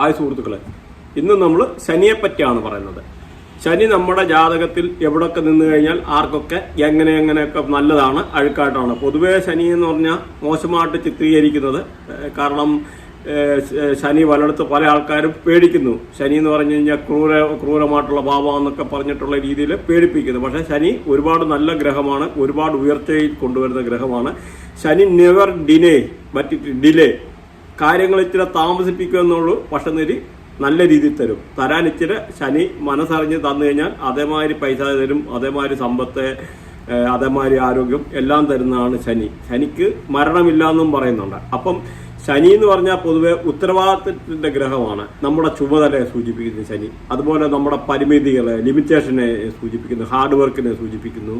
Hi സുഹൃത്തുക്കളെ ഇന്ന് നമ്മൾ ശനിയെ പറ്റിയാണ് പറയുന്നത്. ശനി നമ്മുടെ ജാതകത്തിൽ എവിടൊക്കെ നിന്ന് കഴിഞ്ഞാൽ ആർക്കൊക്കെ എങ്ങനെ എങ്ങനെയൊക്കെ നല്ലതാണ് അഴുക്കായിട്ടാണ്. പൊതുവേ ശനി എന്ന് പറഞ്ഞാൽ മോശമായിട്ട് ചിത്രീകരിക്കുന്നത് കാരണം ശനി പലയിടത്ത് പല ആൾക്കാരും പേടിക്കുന്നു. ശനി എന്ന് പറഞ്ഞു കഴിഞ്ഞാൽ ക്രൂര ക്രൂരമായിട്ടുള്ള ഭാവമാണെന്നൊക്കെ പറഞ്ഞിട്ടുള്ള രീതിയിൽ പേടിപ്പിക്കുന്നു. പക്ഷേ ശനി ഒരുപാട് നല്ല ഗ്രഹമാണ് ഒരുപാട് ഉയർച്ചയിൽ കൊണ്ടുവരുന്ന ഗ്രഹമാണ്. ശനി നെവർ ഡിനേ ബറ്റ് ഡിലേ കാര്യങ്ങൾ ഇച്ചിരി താമസിപ്പിക്കുക എന്നുള്ളൂ. പക്ഷെ നിരി നല്ല രീതിയിൽ തരും. തരാൻ ഇച്ചിരി ശനി മനസ്സറിഞ്ഞ് തന്നു കഴിഞ്ഞാൽ അതേമാതിരി പൈസ തരും അതേമാതിരി സമ്പത്ത് അതേമാതിരി ആരോഗ്യം എല്ലാം തരുന്നതാണ് ശനി. ശനിക്ക് മരണമില്ല എന്നും പറയുന്നുണ്ട്. അപ്പം ശനി എന്ന് പറഞ്ഞാൽ പൊതുവെ ഉത്തരവാദിത്തത്തിന്റെ ഗ്രഹമാണ്. നമ്മുടെ ചുമതലയെ സൂചിപ്പിക്കുന്നു ശനി. അതുപോലെ നമ്മുടെ പരിമിതികളെ ലിമിറ്റേഷനെ സൂചിപ്പിക്കുന്നു ഹാർഡ് വർക്കിനെ സൂചിപ്പിക്കുന്നു.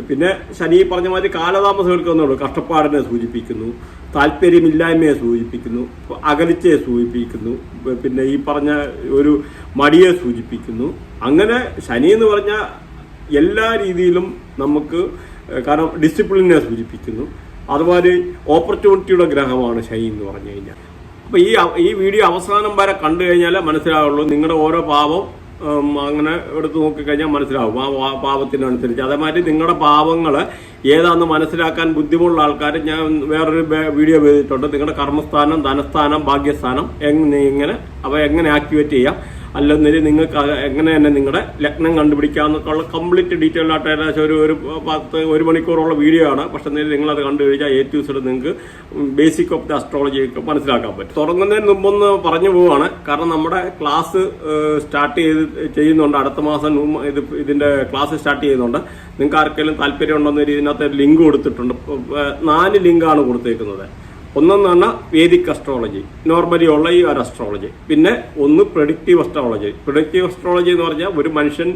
പിന്നെ ശനി പറഞ്ഞ മാതിരി കാലതാമസം എടുക്കുന്നുള്ളൂ കഷ്ടപ്പാടിനെ സൂചിപ്പിക്കുന്നു. താല്പര്യമില്ലായ്മയെ സൂചിപ്പിക്കുന്നു. അകലിച്ചയെ സൂചിപ്പിക്കുന്നു. പിന്നെ ഈ പറഞ്ഞ ഒരു മടിയെ സൂചിപ്പിക്കുന്നു. അങ്ങനെ ശനി എന്ന് പറഞ്ഞ എല്ലാ രീതിയിലും നമുക്ക് കാരണം ഡിസിപ്ലിനെ സൂചിപ്പിക്കുന്നു. അതുപോലെ ഓപ്പർച്യൂണിറ്റിയുടെ ഗ്രഹമാണ് ശനി എന്ന് പറഞ്ഞു കഴിഞ്ഞാൽ. അപ്പോൾ ഈ ഈ വീഡിയോ അവസാനം വരെ കണ്ടു കഴിഞ്ഞാൽ മനസ്സിലാവുള്ളൂ. നിങ്ങളുടെ ഓരോ ഉം, അങ്ങനെ എടുത്ത് നോക്കിക്കഴിഞ്ഞാൽ മനസ്സിലാവും. ആ പാപത്തിനനുസരിച്ച്. അതേമാതിരി നിങ്ങളുടെ പാവങ്ങൾ ഏതാണെന്ന് മനസ്സിലാക്കാൻ ബുദ്ധിമുട്ടുള്ള ആൾക്കാർ ഞാൻ വേറൊരു വീഡിയോ ചെയ്തിട്ടുണ്ട്. നിങ്ങളുടെ കർമ്മസ്ഥാനം ധനസ്ഥാനം ഭാഗ്യസ്ഥാനം എങ്ങനെ ഇങ്ങനെ അവ എങ്ങനെ ആക്ടിവേറ്റ് ചെയ്യാം. അല്ലെന്നില്ല നിങ്ങൾക്ക് എങ്ങനെ തന്നെ നിങ്ങളുടെ ലഗ്നം കണ്ടുപിടിക്കാമെന്നൊക്കെയുള്ള കംപ്ലീറ്റ് ഡീറ്റെയിൽ ആയിട്ട് ഏകദേശം ഒരു ഒരു പത്ത് ഒരു മണിക്കൂറുള്ള വീഡിയോ ആണ്. പക്ഷെ നിങ്ങൾ നിങ്ങളത് കണ്ടു കഴിഞ്ഞാൽ എ ടു സെഡ് നിങ്ങൾക്ക് ബേസിക് ഓഫ് ദി അസ്ട്രോളജി ഒക്കെ മനസ്സിലാക്കാൻ പറ്റും. തുടങ്ങുന്നതിന് മുമ്പൊന്ന് പറഞ്ഞു പോവുകയാണ് കാരണം നമ്മുടെ ക്ലാസ് സ്റ്റാർട്ട് ചെയ്ത് ചെയ്യുന്നുണ്ട്. അടുത്ത മാസം ഇത് ഇതിന്റെ ക്ലാസ് സ്റ്റാർട്ട് ചെയ്യുന്നുണ്ട്. നിങ്ങൾക്ക് ആർക്കെങ്കിലും താല്പര്യം ഉണ്ടെന്ന ഇതിനകത്ത് ലിങ്ക് കൊടുത്തിട്ടുണ്ട്. നാല് ലിങ്കാണ് കൊടുത്തേക്കുന്നത്. ഒന്നെന്ന് പറഞ്ഞാൽ വേദിക് അസ്ട്രോളജി നോർമലി ഉള്ള ഈ ഒരു അസ്ട്രോളജി പിന്നെ ഒന്ന് പ്രൊഡിക്റ്റീവ് അസ്ട്രോളജി പ്രൊഡിക്റ്റീവ് അസ്ട്രോളജി എന്ന് പറഞ്ഞാൽ ഒരു മനുഷ്യൻ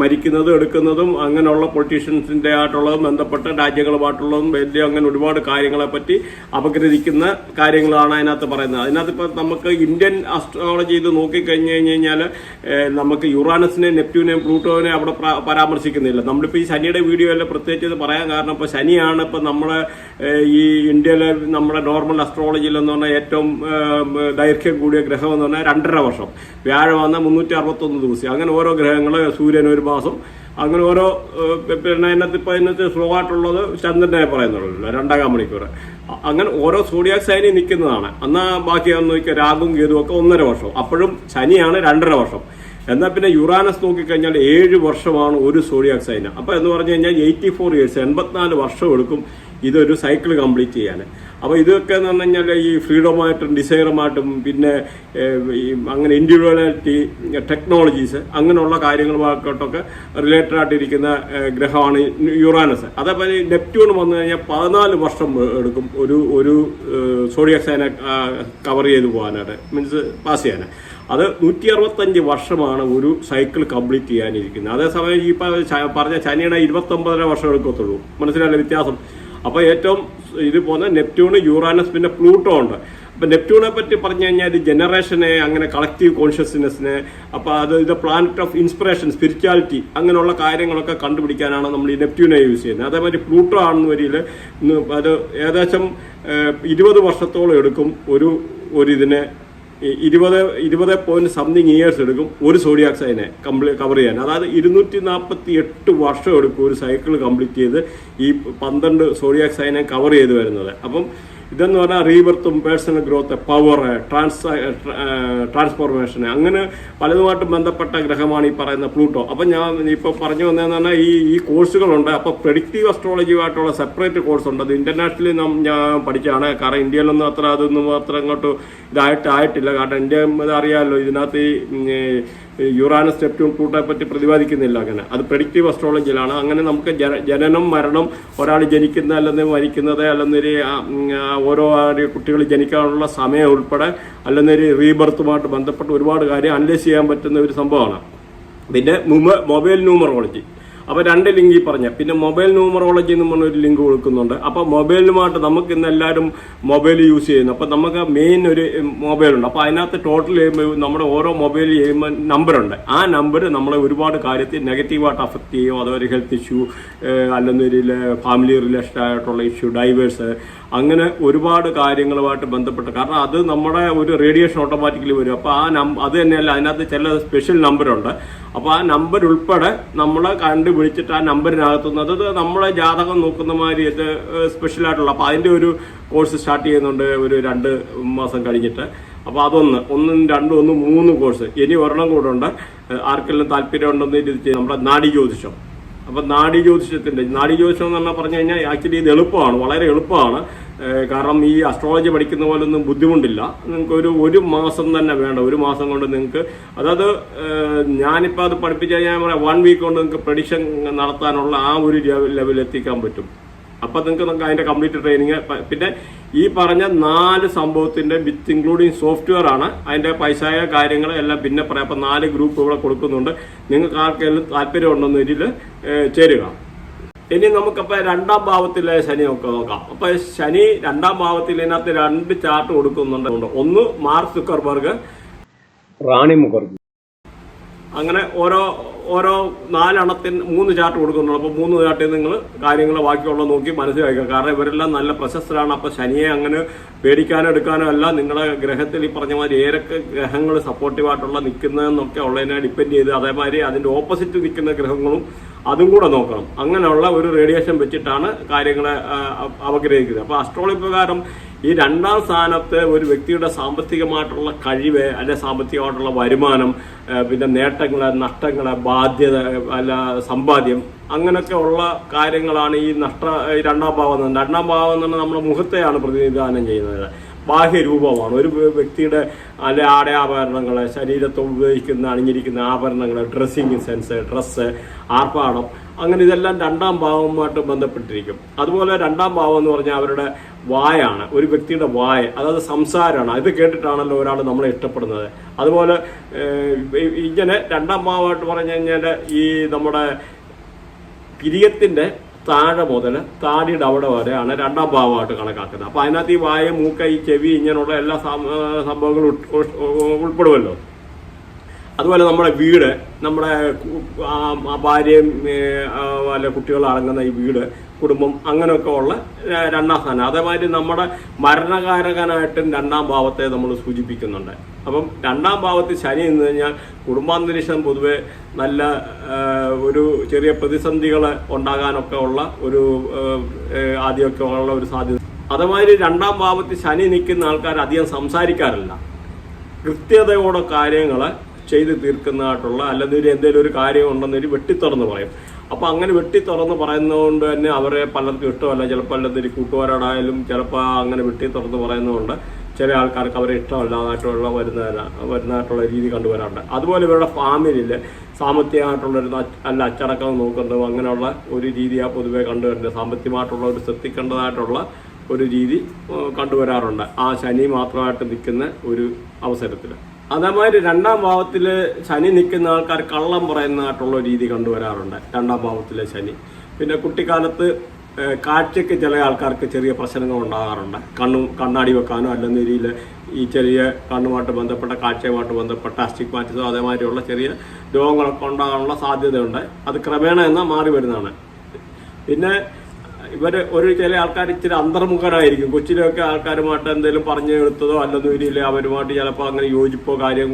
മരിക്കുന്നതും എടുക്കുന്നതും അങ്ങനെയുള്ള പൊളിറ്റീഷ്യൻസിന്റെ ആയിട്ടുള്ളതും ബന്ധപ്പെട്ട രാജ്യങ്ങളുമായിട്ടുള്ളതും വലിയ അങ്ങനെ ഒരുപാട് കാര്യങ്ങളെപ്പറ്റി അപഗ്രഥിക്കുന്ന കാര്യങ്ങളാണ് അതിനകത്ത് പറയുന്നത്. അതിനകത്ത് ഇപ്പോൾ നമുക്ക് ഇന്ത്യൻ അസ്ട്രോളജി ഇത് നോക്കിക്കഴിഞ്ഞ് കഴിഞ്ഞ് കഴിഞ്ഞാൽ നമുക്ക് യുറാനസിനെ നെപ്റ്റ്യൂനെയും പ്ലൂട്ടോനെ അവിടെ പ്ര- പരാമർശിക്കുന്നില്ല. നമ്മളിപ്പോൾ ഈ ശനിയുടെ വീഡിയോ എല്ലാം പ്രത്യേകിച്ച് പറയാൻ കാരണം ഇപ്പോൾ ശനിയാണ് ഇപ്പം നമ്മളെ ഏഹ്, ഈ ഇന്ത്യയിലെ നമ്മുടെ നോർമൽ അസ്ട്രോളജിയിൽ എന്ന് പറഞ്ഞാൽ ഏറ്റവും ദൈർഘ്യം കൂടിയ ഗ്രഹം എന്ന് പറഞ്ഞാൽ രണ്ടര വർഷം. വ്യാഴം വന്നാൽ മുന്നൂറ്റി അറുപത്തൊന്ന് ദിവസം. അങ്ങനെ ഓരോ ഗ്രഹങ്ങൾ സൂര്യൻ ഒരു മാസം. അങ്ങനെ ഓരോ പിന്നെ അതിനകത്ത് ഇപ്പോൾ അതിനകത്ത് സ്ലോ ആയിട്ടുള്ളത് ചന്ദ്രനെ പറയുന്നുള്ളൂ രണ്ടാം മണിക്കൂർ. അങ്ങനെ ഓരോ സോഡിയാക് സൈനിൽ നിൽക്കുന്നതാണ്. എന്നാൽ ബാക്കി ഒന്ന് രാഗും കേതുവും ഒക്കെ ഒന്നര വർഷം. അപ്പോഴും ശനിയാണ് രണ്ടര വർഷം. എന്നാൽ പിന്നെ യുറാനസ് നോക്കിക്കഴിഞ്ഞാൽ ഏഴ് വർഷമാണ് ഒരു സോഡിയാക് സൈന. അപ്പോൾ എന്ന് പറഞ്ഞു കഴിഞ്ഞാൽ എയ്റ്റി ഫോർ ഇയേഴ്സ് എൺപത്തിനാല് വർഷം എടുക്കും ഇതൊരു സൈക്കിൾ കംപ്ലീറ്റ് ചെയ്യാൻ. അപ്പോൾ ഇതൊക്കെ എന്ന് പറഞ്ഞു കഴിഞ്ഞാൽ ഈ ഫ്രീഡമായിട്ടും ഡിസൈറുമായിട്ടും പിന്നെ ഈ അങ്ങനെ ഇൻഡിവിജ്വാലിറ്റി ടെക്നോളജീസ് അങ്ങനെയുള്ള കാര്യങ്ങളുമായിട്ടൊക്കെ റിലേറ്റഡ് ആയിട്ടിരിക്കുന്ന ഗ്രഹമാണ് യുറാനസ്. അതേപോലെ നെപ്റ്റ്യൂൺ വന്നു കഴിഞ്ഞാൽ പതിനാല് വർഷം എടുക്കും ഒരു ഒരു സോഡിയക്സൈനെ കവർ ചെയ്ത് പോകാനായിട്ട്. മീൻസ് പാസ് ചെയ്യാൻ. അത് നൂറ്റി അറുപത്തഞ്ച് വർഷമാണ് ഒരു സൈക്കിൾ കംപ്ലീറ്റ് ചെയ്യാനിരിക്കുന്നത്. അതേസമയം ഈ പറഞ്ഞ ശനിയുടെ ഇരുപത്തൊമ്പതര വർഷം എടുക്കത്തുള്ളൂ. മനസ്സിലായില്ല വ്യത്യാസം? അപ്പോൾ ഏറ്റവും ഇത് പോകുന്ന നെപ്റ്റ്യൂണ് യൂറാനസ് പിന്നെ പ്ലൂട്ടോ ഉണ്ട്. അപ്പം നെപ്റ്റ്യൂണെ പറ്റി പറഞ്ഞു കഴിഞ്ഞാൽ ഇത് ജനറേഷനെ അങ്ങനെ കളക്റ്റീവ് കോൺഷ്യസ്നെസ്സിനെ അപ്പോൾ അത് ഇത് പ്ലാനറ്റ് ഓഫ് ഇൻസ്പിറേഷൻ സ്പിരിച്വാലിറ്റി അങ്ങനെയുള്ള കാര്യങ്ങളൊക്കെ കണ്ടുപിടിക്കാനാണ് നമ്മൾ ഈ നെപ്റ്റ്യൂനെ യൂസ് ചെയ്യുന്നത്. അതേമാതിരി പ്ലൂട്ടോ ആണെന്ന് വരിയിൽ അത് ഏകദേശം ഇരുപത് വർഷത്തോളം എടുക്കും ഒരു ഒരു ഇതിനെ ഇരുപത് ഇരുപത് പോയിന്റ് സംതിങ് ഇയേഴ്സ് എടുക്കും ഒരു സോഡിയാക്സൈനെ കംപ്ലീ കവർ ചെയ്യാൻ. അതായത് ഇരുന്നൂറ്റി നാൽപ്പത്തി എട്ട് വർഷം എടുക്കും ഒരു സൈക്കിൾ കംപ്ലീറ്റ് ചെയ്ത് ഈ പന്ത്രണ്ട് സോഡിയാക്സൈനെ കവർ ചെയ്ത് വരുന്നത്. അപ്പം ഇതെന്ന് പറഞ്ഞാൽ റീബർത്തും personal growth power trans transformation അങ്ങനെ പലതുമായിട്ട് ബന്ധപ്പെട്ട ഗ്രഹമാണ് ഈ പറയുന്ന പ്ലൂട്ടോ. അപ്പം ഞാൻ ഇപ്പോൾ പറഞ്ഞു വന്നതെന്ന് പറഞ്ഞാൽ ഈ ഈ കോഴ്സുകളുണ്ട്. അപ്പോൾ പ്രഡിക്റ്റീവ് അസ്ട്രോളജിയുമായിട്ടുള്ള സെപ്പറേറ്റ് കോഴ്സ് ഉണ്ട്. അത് ഇന്റർനാഷണലി ഞാൻ പഠിച്ചാണ് കാരണം ഇന്ത്യയിലൊന്നും അത്ര അതൊന്നും അത്ര അങ്ങോട്ട് ഇതായിട്ട് ആയിട്ടില്ല. കാരണം ഇന്ത്യ അറിയാമല്ലോ ഇതിനകത്ത് ഈ യുറാനസ് നെപ്റ്റ്യൂൺ പ്ലൂട്ടോയെ പറ്റി പ്രതിപാദിക്കുന്നില്ല അങ്ങനെ. അത് പ്രഡിക്റ്റീവ് അസ്ട്രോളജിയിലാണ് അങ്ങനെ നമുക്ക് ജനനം മരണം ഒരാൾ ജനിക്കുന്ന അല്ലെങ്കിൽ മരിക്കുന്നത് അല്ലെങ്കിൽ ഓരോ കുട്ടികൾ ജനിക്കാനുള്ള സമയം ഉൾപ്പെടെ അല്ലെങ്കിൽ റീബർത്തുമായിട്ട് ബന്ധപ്പെട്ട് ഒരുപാട് കാര്യം അനലൈസ് ചെയ്യാൻ പറ്റുന്ന ഒരു സംഭവമാണ്. പിന്നെ മൊബൈൽ ന്യൂമറോളജി അപ്പോൾ രണ്ട് ലിങ്ക് ഈ പറഞ്ഞ. പിന്നെ മൊബൈൽ ന്യൂമറോളജി എന്ന് പറഞ്ഞ ഒരു ലിങ്ക് കൊടുക്കുന്നുണ്ട് അപ്പോൾ മൊബൈലുമായിട്ട് നമുക്ക് ഇന്ന് എല്ലാവരും മൊബൈൽ യൂസ് ചെയ്യുന്നു. അപ്പോൾ നമുക്ക് മെയിൻ ഒരു മൊബൈൽ ഉണ്ട്. അപ്പോൾ അതിനകത്ത് ടോട്ടൽ നമ്മുടെ ഓരോ മൊബൈൽ ചെയ്യുമ്പോൾ നമ്പറുണ്ട് ആ നമ്പർ നമ്മളെ ഒരുപാട് കാര്യത്തിൽ നെഗറ്റീവായിട്ട് അഫക്റ്റ് ചെയ്യും. ഒരു ഹെൽത്ത് ഇഷ്യൂ അല്ലെന്നൊരു ഫാമിലി റിലേഷൻ ആയിട്ടുള്ള ഇഷ്യൂ ഡൈവേഴ്സ് അങ്ങനെ ഒരുപാട് കാര്യങ്ങളുമായിട്ട് ബന്ധപ്പെട്ട്. കാരണം അത് നമ്മുടെ ഒരു റേഡിയേഷൻ ഓട്ടോമാറ്റിക്കലി വരും. അപ്പോൾ ആ നം അത് തന്നെയല്ല അതിനകത്ത് ചില സ്പെഷ്യൽ നമ്പറുണ്ട് അപ്പോൾ ആ നമ്പർ ഉൾപ്പെടെ നമ്മൾ കണ്ടുപിടിച്ചിട്ട് ആ നമ്പറിനകത്തുനിന്ന് അത് നമ്മളെ ജാതകം നോക്കുന്ന മാതിരി ഇത് സ്പെഷ്യലായിട്ടുള്ള അപ്പോൾ അതിന്റെ ഒരു കോഴ്സ് സ്റ്റാർട്ട് ചെയ്യുന്നുണ്ട് ഒരു രണ്ട് മാസം കഴിഞ്ഞിട്ട്. അപ്പോൾ അതൊന്ന് ഒന്നും രണ്ടും ഒന്ന് മൂന്ന് കോഴ്സ് ഇനി ഒരെണ്ണം കൂടെ ഉണ്ട്. ആർക്കെല്ലാം താല്പര്യം ഉണ്ടെന്ന് നമ്മുടെ നാടി ജ്യോതിഷം. അപ്പൊ നാഡി ജ്യോതിഷത്തിന്റെ നാഡി ജ്യോതിഷം എന്ന് പറഞ്ഞു കഴിഞ്ഞാൽ ആക്ച്വലി ഇത് എളുപ്പമാണ് വളരെ എളുപ്പമാണ്. കാരണം ഈ അസ്ട്രോളജി പഠിക്കുന്ന പോലെ ഒന്നും ബുദ്ധിമുട്ടില്ല. നിങ്ങൾക്ക് ഒരു ഒരു മാസം തന്നെ വേണ്ട ഒരു മാസം കൊണ്ട് നിങ്ങൾക്ക് അതായത് ഞാനിപ്പോൾ അത് പഠിപ്പിച്ചു കഴിഞ്ഞാൽ പറയാം വൺ വീക്ക് കൊണ്ട് നിങ്ങൾക്ക് പ്രഡിക്ഷൻ നടത്താനുള്ള ആ ഒരു ലെവലിൽ എത്തിക്കാൻ പറ്റും. അപ്പൊ നിങ്ങൾക്ക് നമുക്ക് അതിന്റെ കംപ്ലീറ്റ് ട്രെയിനിങ് പിന്നെ ഈ പറഞ്ഞ നാല് സംഭവത്തിന്റെ വിത്ത് ഇൻക്ലൂഡിങ് സോഫ്റ്റ്വെയർ ആണ്. അതിന്റെ പൈസയ കാര്യങ്ങൾ എല്ലാം പിന്നെ പറയാം. അപ്പൊ നാല് ഗ്രൂപ്പ് ഇവിടെ കൊടുക്കുന്നുണ്ട്. നിങ്ങൾക്ക് ആർക്കെങ്കിലും താല്പര്യം ഉണ്ടെന്ന് ഇതിൽ ചേരുക. ഇനി നമുക്കപ്പോ രണ്ടാം ഭാവത്തിലെ ശനി നമുക്ക് നോക്കാം. അപ്പോൾ ശനി രണ്ടാം ഭാവത്തിൽ ഇതിനകത്ത് രണ്ട് ചാർട്ട് കൊടുക്കുന്നുണ്ട്. ഒന്ന് മാർക്ക് സുക്കർബർഗ്. റാണി മുഖർജി. അങ്ങനെ ഓരോ ഓരോ നാലെണ്ണത്തിന് മൂന്ന് ചാർട്ട് കൊടുക്കുന്നുള്ളൂ. അപ്പോൾ മൂന്ന് ചാർട്ടിൽ നിങ്ങൾ കാര്യങ്ങൾ ബാക്കിയുള്ള നോക്കി മനസ്സിലാക്കുക. കാരണം ഇവരെല്ലാം നല്ല പ്രശസ്തരാണ്. അപ്പോൾ ശനിയെ അങ്ങനെ പേടിക്കാനോ എടുക്കാനോ അല്ല നിങ്ങളുടെ ഗ്രഹത്തിൽ ഈ പറഞ്ഞ മാതിരി ഏതൊക്കെ ഗ്രഹങ്ങൾ സപ്പോർട്ടീവായിട്ടുള്ള നിൽക്കുന്നതെന്നൊക്കെ ഉള്ളതിനെ ഡിപ്പെൻഡ് ചെയ്ത് അതേമാതിരി അതിന്റെ ഓപ്പോസിറ്റ് നിൽക്കുന്ന ഗ്രഹങ്ങളും അതും കൂടെ നോക്കണം. അങ്ങനെയുള്ള ഒരു റേഡിയേഷൻ വെച്ചിട്ടാണ് കാര്യങ്ങളെ അപഗ്രഹിക്കുന്നത് അപ്പോൾ അസ്ട്രോളജി പ്രകാരം ഈ രണ്ടാം സ്ഥാനത്ത് ഒരു വ്യക്തിയുടെ സാമ്പത്തികമായിട്ടുള്ള കഴിവ് അല്ലെ സാമ്പത്തികമായിട്ടുള്ള വരുമാനം പിന്നെ നേട്ടങ്ങൾ നഷ്ടങ്ങൾ ബാധ്യത അല്ല സമ്പാദ്യം അങ്ങനെയൊക്കെ ഉള്ള കാര്യങ്ങളാണ് ഈ നഷ്ട രണ്ടാം ഭാവം രണ്ടാം ഭാവം എന്ന് പറഞ്ഞാൽ നമ്മുടെ മുഖത്തെയാണ് പ്രതിനിധാനം ചെയ്യുന്നത്. ബാഹ്യരൂപമാണ്. ഒരു വ്യക്തിയുടെ അല്ലെ ആടയാഭരണങ്ങൾ ശരീരത്തെ ഉപയോഗിക്കുന്ന അണിഞ്ഞിരിക്കുന്ന ആഭരണങ്ങൾ ഡ്രസ്സിങ് സെൻസ് ഡ്രസ്സ് ആർപ്പാടം അങ്ങനെ ഇതെല്ലാം രണ്ടാം ഭാവവുമായിട്ട് ബന്ധപ്പെട്ടിരിക്കും. അതുപോലെ രണ്ടാം ഭാവം എന്ന് പറഞ്ഞാൽ അവരുടെ വായാണ് ഒരു വ്യക്തിയുടെ വായ അതായത് സംസാരമാണ് ഇത് കേട്ടിട്ടാണല്ലോ ഒരാൾ നമ്മളെ ഇഷ്ടപ്പെടുന്നത്. അതുപോലെ ഇങ്ങനെ രണ്ടാം ഭാവമായിട്ട് പറഞ്ഞു കഴിഞ്ഞാൽ ഈ നമ്മുടെ പിരിയത്തിന്റെ താഴെ മുതൽ താടിയുടെ അവിടെ വരെയാണ് രണ്ടാം ഭാവമായിട്ട് കണക്കാക്കുന്നത്. അപ്പൊ അതിനകത്ത് ഈ വായ മൂക്ക ഈ ചെവി ഇങ്ങനെയുള്ള എല്ലാ സംഭവങ്ങളും ഉൾ- ഉൾ- ഉൾപ്പെടുമല്ലോ അതുപോലെ നമ്മുടെ വീട് നമ്മുടെ ഭാര്യയും അല്ല കുട്ടികളും അടങ്ങുന്ന ഈ വീട് കുടുംബം അങ്ങനെയൊക്കെ ഉള്ള രണ്ടാം സ്ഥാനം. അതേമാതിരി നമ്മുടെ മരണകാരകനായിട്ടും രണ്ടാം ഭാവത്തെ നമ്മൾ സൂചിപ്പിക്കുന്നുണ്ട്. അപ്പം രണ്ടാം ഭാവത്തിൽ ശനി എന്ന് കഴിഞ്ഞാൽ കുടുംബാന്തരീക്ഷം പൊതുവെ നല്ല ഒരു ചെറിയ പ്രതിസന്ധികൾ ഉണ്ടാകാനൊക്കെ ഉള്ള ഒരു ആദ്യമൊക്കെ ഉള്ള ഒരു സാധ്യത. അതേമാതിരി രണ്ടാം ഭാവത്തിൽ ശനി നിൽക്കുന്ന ആൾക്കാർ അധികം സംസാരിക്കാറില്ല. കൃത്യതയോടെ കാര്യങ്ങൾ ചെയ്ത് തീർക്കുന്നതായിട്ടുള്ള അല്ലെങ്കിൽ എന്തെങ്കിലും ഒരു കാര്യം ഉണ്ടെന്നൊരു വെട്ടിത്തുറന്ന് പറയും. അപ്പോൾ അങ്ങനെ വെട്ടിത്തുറന്ന് പറയുന്നതുകൊണ്ട് തന്നെ അവരെ പലർക്കും ഇഷ്ടമല്ല. ചിലപ്പോൾ അല്ലെങ്കിൽ കൂട്ടുകാരോടായാലും ചിലപ്പോൾ അങ്ങനെ വെട്ടിത്തുറന്ന് പറയുന്നതുകൊണ്ട് ചില ആൾക്കാർക്ക് അവരെ ഇഷ്ടമല്ലാതായിട്ടുള്ള വരുന്ന വരുന്നതായിട്ടുള്ള രീതി കണ്ടുവരാറുണ്ട്. അതുപോലെ ഇവരുടെ ഫാമിലിയിൽ സാമ്പത്തികമായിട്ടുള്ള ഒരു അല്ല അച്ചടക്കം നോക്കുന്നതും അങ്ങനെയുള്ള ഒരു രീതിയാണ് പൊതുവേ കണ്ടുവരുന്നത് സാമ്പത്തികമായിട്ടുള്ള ഒരു ശ്രദ്ധിക്കേണ്ടതായിട്ടുള്ള ഒരു രീതി കണ്ടുവരാറുണ്ട്. ആ ശനി മാത്രമായിട്ട് നിൽക്കുന്ന ഒരു അവസരത്തിൽ. അതേമാതിരി രണ്ടാം ഭാവത്തിൽ ശനി നിൽക്കുന്ന ആൾക്കാർ കള്ളം പറയുന്നതായിട്ടുള്ള രീതി കണ്ടുവരാറുണ്ട്. രണ്ടാം ഭാവത്തിലെ ശനി. പിന്നെ കുട്ടിക്കാലത്ത് കാഴ്ചയ്ക്ക് ചില ആൾക്കാർക്ക് ചെറിയ പ്രശ്നങ്ങൾ ഉണ്ടാകാറുണ്ട്. കണ്ണു കണ്ണാടി വെക്കാനോ അല്ലെന്ന രീതിയിൽ ഈ ചെറിയ കണ്ണുമായിട്ട് ബന്ധപ്പെട്ട കാഴ്ചയുമായിട്ട് ബന്ധപ്പെട്ട അസ്റ്റിഗ്മാറ്റിസോ അതേമാതിരിയുള്ള ചെറിയ രോഗങ്ങളൊക്കെ ഉണ്ടാകാനുള്ള സാധ്യതയുണ്ട്. അത് ക്രമേണ എന്നാൽ മാറി വരുന്നതാണ്. പിന്നെ ഇവർ ഒരു ചില ആൾക്കാർ ഇച്ചിരി അന്തർമുഖരായിരിക്കും. കൊച്ചിലൊക്കെ ആൾക്കാരുമായിട്ട് എന്തെങ്കിലും പറഞ്ഞു എടുത്തതോ അല്ലെന്നു രീതിയിൽ അവരുമായിട്ട് ചിലപ്പോൾ അങ്ങനെ യോജിപ്പോ കാര്യം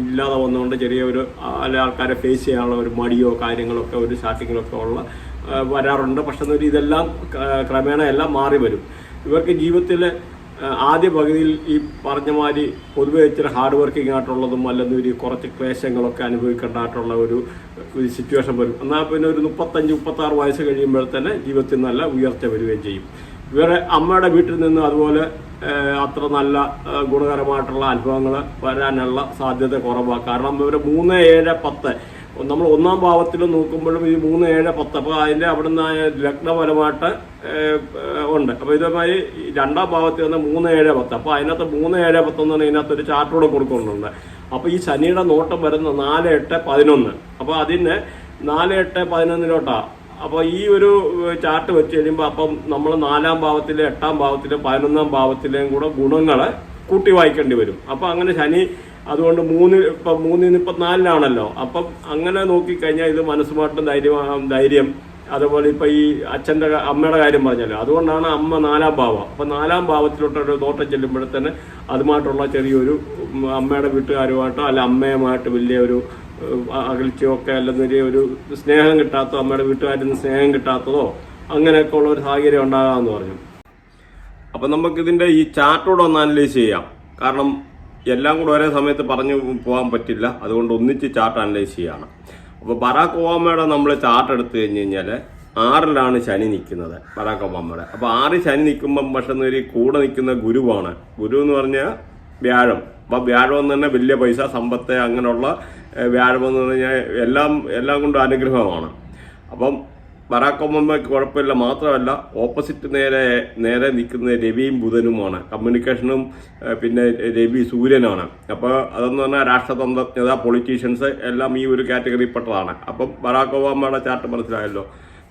ഇല്ലാതെ വന്നുകൊണ്ട് ചെറിയ ഒരു അല്ല ആൾക്കാരെ ഫേസ് ചെയ്യാനുള്ള ഒരു മടിയോ കാര്യങ്ങളൊക്കെ ഒരു സ്റ്റാർട്ടിങ്ങിലൊക്കെ ഉള്ള വരാറുണ്ട്. പക്ഷെ ഇതെല്ലാം ക്രമേണ എല്ലാം മാറി വരും. ഇവർക്ക് ജീവിതത്തിൽ ആദ്യ പകുതിയിൽ ഈ പറഞ്ഞ മാതിരി പൊതുവെ ഇച്ചിരി ഹാർഡ് വർക്കിംഗ് ആയിട്ടുള്ളതും അല്ലെങ്കിൽ ഒരു കുറച്ച് ക്ലേശങ്ങളൊക്കെ അനുഭവിക്കേണ്ടതായിട്ടുള്ള ഒരു ഒരു സിറ്റുവേഷൻ വരും. എന്നാൽ പിന്നെ ഒരു മുപ്പത്തഞ്ച് മുപ്പത്തി ആറ് വയസ്സ് കഴിയുമ്പോൾ തന്നെ ജീവിതത്തിൽ നല്ല ഉയർച്ച വരികയും ചെയ്യും. ഇവരെ അമ്മയുടെ വീട്ടിൽ നിന്ന് അതുപോലെ അത്ര നല്ല ഗുണകരമായിട്ടുള്ള അനുഭവങ്ങൾ വരാനുള്ള സാധ്യത കുറവാണ് കാരണം ഇവർ മൂന്ന് ഏഴ് പത്ത് നമ്മൾ ഒന്നാം ഭാവത്തിൽ നോക്കുമ്പോഴും ഈ മൂന്ന് ഏഴ് പത്ത്. അപ്പോൾ അതിന്റെ അവിടുന്ന് ലഗ്നപരമായിട്ട് ഏഹ്, ഏഹ്, ഉണ്ട്. അപ്പോൾ ഇതേമാതിരി രണ്ടാം ഭാവത്തിൽ വന്ന് മൂന്ന് ഏഴ് പത്ത്. അപ്പോൾ അതിനകത്ത് മൂന്ന് ഏഴ് പത്ത് എന്ന് പറഞ്ഞാൽ ഇതിനകത്ത് ഒരു ചാർട്ടൂടെ കൊടുക്കുന്നുണ്ട്. അപ്പോൾ ഈ ശനിയുടെ നോട്ടം വരുന്ന നാല് എട്ട് പതിനൊന്ന്. അപ്പോൾ അതിന് നാല് എട്ട് പതിനൊന്നിലോട്ടാണ് അപ്പോൾ ഈ ഒരു ചാർട്ട് വെച്ച് കഴിയുമ്പോൾ അപ്പം നമ്മൾ നാലാം ഭാവത്തിലെ എട്ടാം ഭാവത്തിലെ പതിനൊന്നാം ഭാവത്തിലെയും കൂടെ ഗുണങ്ങൾ കൂട്ടി വായിക്കേണ്ടി വരും. അപ്പോൾ അങ്ങനെ ശനി അതുകൊണ്ട് മൂന്ന് ഇപ്പം മൂന്നിന് ഇപ്പം നാലിലാണല്ലോ. അപ്പം അങ്ങനെ നോക്കിക്കഴിഞ്ഞാൽ ഇത് മനസ്സുമായിട്ടും ധൈര്യം ധൈര്യം അതുപോലെ ഇപ്പം ഈ അച്ഛന്റെ അമ്മയുടെ കാര്യം പറഞ്ഞല്ലോ. അതുകൊണ്ടാണ് അമ്മ നാലാം ഭാവം. അപ്പം നാലാം ഭാവത്തിലോട്ടൊരു നോട്ടം ചെല്ലുമ്പോഴത്തേന് അതുമായിട്ടുള്ള ചെറിയൊരു അമ്മയുടെ വീട്ടുകാരുമായിട്ടോ അല്ല അമ്മയുമായിട്ട് വലിയ ഒരു അകൽച്ചയോ ഒക്കെ അല്ലെങ്കിൽ ഒരു സ്നേഹം കിട്ടാത്തതോ അമ്മയുടെ വീട്ടുകാരിൽ നിന്ന് സ്നേഹം കിട്ടാത്തതോ അങ്ങനെയൊക്കെ ഉള്ള ഒരു സാഹചര്യം ഉണ്ടാകാമെന്ന് പറഞ്ഞു. അപ്പം നമുക്കിതിന്റെ ഈ ചാർട്ടോടെ ഒന്ന് അനലൈസ് ചെയ്യാം. കാരണം എല്ലാം കൂടെ ഒരേ സമയത്ത് പറഞ്ഞു പോകാൻ പറ്റില്ല. അതുകൊണ്ട് ഒന്നിച്ച് ചാർട്ട് അനലൈസ് ചെയ്യാണ്. അപ്പോൾ ബറാക്ക് ഒബാമയുടെ നമ്മൾ ചാർട്ട് എടുത്തു കഴിഞ്ഞ് കഴിഞ്ഞാൽ ആറിലാണ് ശനി നിൽക്കുന്നത് ബറാക്ക് ഒബാമയുടെ. അപ്പൊ ആറിൽ ശനി നിൽക്കുമ്പം പക്ഷെ ഒരു കൂടെ നിൽക്കുന്ന ഗുരുവാണ്. ഗുരു എന്ന് പറഞ്ഞാൽ വ്യാഴം. അപ്പോൾ വ്യാഴം എന്ന് തന്നെ വലിയ പൈസ സമ്പത്ത് അങ്ങനെയുള്ള വ്യാഴം എന്ന് പറഞ്ഞാൽ എല്ലാം എല്ലാം കൊണ്ടും അനുഗ്രഹമാണ്. അപ്പം ബറാക്ക് ഒബാമയ്ക്ക് കുഴപ്പമില്ല മാത്രമല്ല ഓപ്പോസിറ്റ് നേരെ നേരെ നിൽക്കുന്ന രവിയും ബുധനുമാണ്. കമ്മ്യൂണിക്കേഷനും പിന്നെ രവി സൂര്യനാണ്. അപ്പോൾ അതെന്ന് പറഞ്ഞാൽ രാഷ്ട്രതന്ത്രജ്ഞത പൊളിറ്റീഷ്യൻസ് എല്ലാം ഈ ഒരു കാറ്റഗറിയിൽപ്പെട്ടതാണ് അപ്പം ബറാക്ക് ഒബാമയുടെ ചാർട്ട് മനസ്സിലായല്ലോ.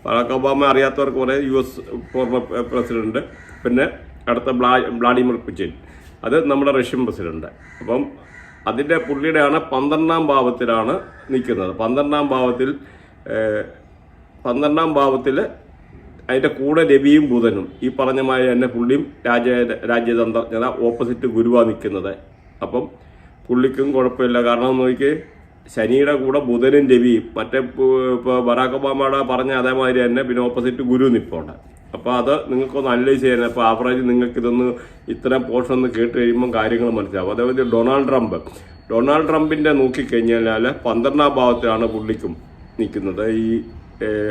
ബറാക്ക് ഒബാമ അറിയാത്തവർക്ക് കുറേ യു എസ് ഫോർമർ പ്രസിഡന്റ് പിന്നെ അടുത്ത ബ്ലാ വ്ളാഡിമിർ പുചിൻ അത് നമ്മുടെ റഷ്യൻ പ്രസിഡന്റ് അപ്പം അതിന്റെ പുള്ളിയുടെയാണ് പന്ത്രണ്ടാം ഭാവത്തിലാണ് നിൽക്കുന്നത്. പന്ത്രണ്ടാം ഭാവത്തിൽ പന്ത്രണ്ടാം ഭാവത്തിൽ അതിന്റെ കൂടെ രവിയും ബുധനും. ഈ പറഞ്ഞ മാതിരി തന്നെ പുള്ളിയും രാജ രാജ്യതന്ത്രജ്ഞത ഓപ്പോസിറ്റ് ഗുരുവാ നിൽക്കുന്നത് അപ്പം പുള്ളിക്കും കുഴപ്പമില്ല. കാരണം നോക്കി ശനിയുടെ കൂടെ ബുധനും രവിയും മറ്റേ ഇപ്പോൾ ബറാക്ക് ഒബാമയുടെ പറഞ്ഞ അതേമാതിരി തന്നെ പിന്നെ ഓപ്പോസിറ്റ് ഗുരു നിൽപ്പുണ്ട് അപ്പോൾ അത് നിങ്ങൾക്കൊന്ന് അനലൈസ് ചെയ്യാൻ അപ്പോൾ ആവറേജ് നിങ്ങൾക്കിതൊന്ന് ഇത്തരം പോർഷൻ ഒന്ന് കേട്ട് കഴിയുമ്പോൾ കാര്യങ്ങൾ മനസ്സിലാവും. അതേപോലെ ഡൊണാൾഡ് ട്രംപ്. ഡൊണാൾഡ് ട്രംപിന്റെ നോക്കിക്കഴിഞ്ഞാൽ പന്ത്രണ്ടാം ഭാവത്തിലാണ് പുള്ളിക്കും നിൽക്കുന്നത് ഈ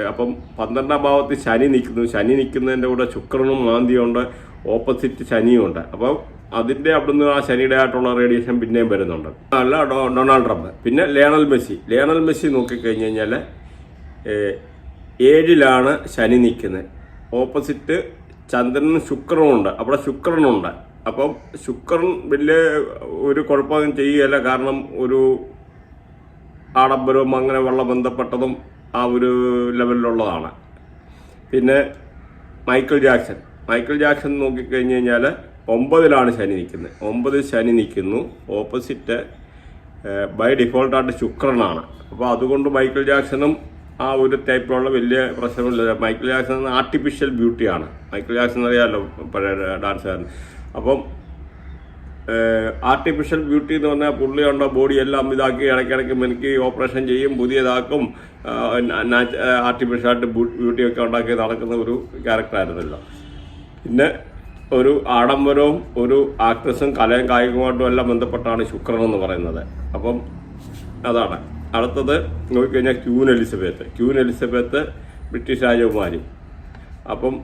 അപ്പം പന്ത്രണ്ടാം ഭാവത്തിൽ ശനി നിൽക്കുന്നു. ശനി നിൽക്കുന്നതിന്റെ കൂടെ ശുക്രനും മാന്തിയുണ്ട് ഓപ്പോസിറ്റ് ശനിയുണ്ട് അപ്പം അതിന്റെ അവിടുന്ന് ആ ശനിയുടെ ആയിട്ടുള്ള റേഡിയേഷൻ പിന്നെയും വരുന്നുണ്ട്. അല്ല ഡൊണാൾഡ് ട്രംപ്. പിന്നെ ലേണൽ മെസ്സി. ലേണൽ മെസ്സി നോക്കിക്കഴിഞ്ഞ് കഴിഞ്ഞാൽ ഏഴിലാണ് ശനി നിൽക്കുന്നത്. ഓപ്പോസിറ്റ് ചന്ദ്രനും ശുക്രനും ഉണ്ട്. അവിടെ ശുക്രനുണ്ട്. അപ്പം ശുക്രൻ വലിയ ഒരു കുഴപ്പമൊന്നും ചെയ്യുകയല്ല. കാരണം ഒരു ആഡംബരവും അങ്ങനെ വെള്ളം ബന്ധപ്പെട്ടതും ആ ഒരു ലെവലിലുള്ളതാണ്. പിന്നെ മൈക്കിൾ ജാക്സൺ. മൈക്കിൾ ജാക്സൺ നോക്കിക്കഴിഞ്ഞ് കഴിഞ്ഞാൽ ഒമ്പതിലാണ് ശനി നിൽക്കുന്നത്. ഒമ്പതിൽ ശനി നിൽക്കുന്നു. ഓപ്പോസിറ്റ് ബൈ ഡിഫോൾട്ടായിട്ട് ശുക്രനാണ്. അപ്പോൾ അതുകൊണ്ട് മൈക്കിൾ ജാക്സണും ആ ഒരു ടൈപ്പിലുള്ള വലിയ പ്രശ്നമില്ല. മൈക്കിൾ ജാക്സൺ ആർട്ടിഫിഷ്യൽ ബ്യൂട്ടിയാണ്. മൈക്കിൾ ജാക്സൺ അറിയാമല്ലോ പഴയ ഡാൻസുകാരൻ. അപ്പം ആർട്ടിഫിഷ്യൽ ബ്യൂട്ടി എന്ന് പറഞ്ഞാൽ പുള്ളിയുണ്ട ബോഡി എല്ലാം ഇതാക്കി ഇടയ്ക്കിടയ്ക്ക് മെനിക്ക് ഓപ്പറേഷൻ ചെയ്യും പുതിയതാക്കും. ആർട്ടിഫിഷ്യലായിട്ട് ബ്യൂട്ടിയൊക്കെ ഉണ്ടാക്കി നടക്കുന്ന ഒരു ക്യാരക്ടറായിരുന്നല്ലോ പിന്നെ ഒരു ആഡംബരവും ഒരു ആക്ട്രസും കലയും കായികമായിട്ടും എല്ലാം ബന്ധപ്പെട്ടാണ് ശുക്രൻ എന്ന് പറയുന്നത്. അപ്പം അതാണ്. അടുത്തത് നോക്കിക്കഴിഞ്ഞാൽ queen Elizabeth. Queen Elizabeth British രാജകുമാരി. അപ്പം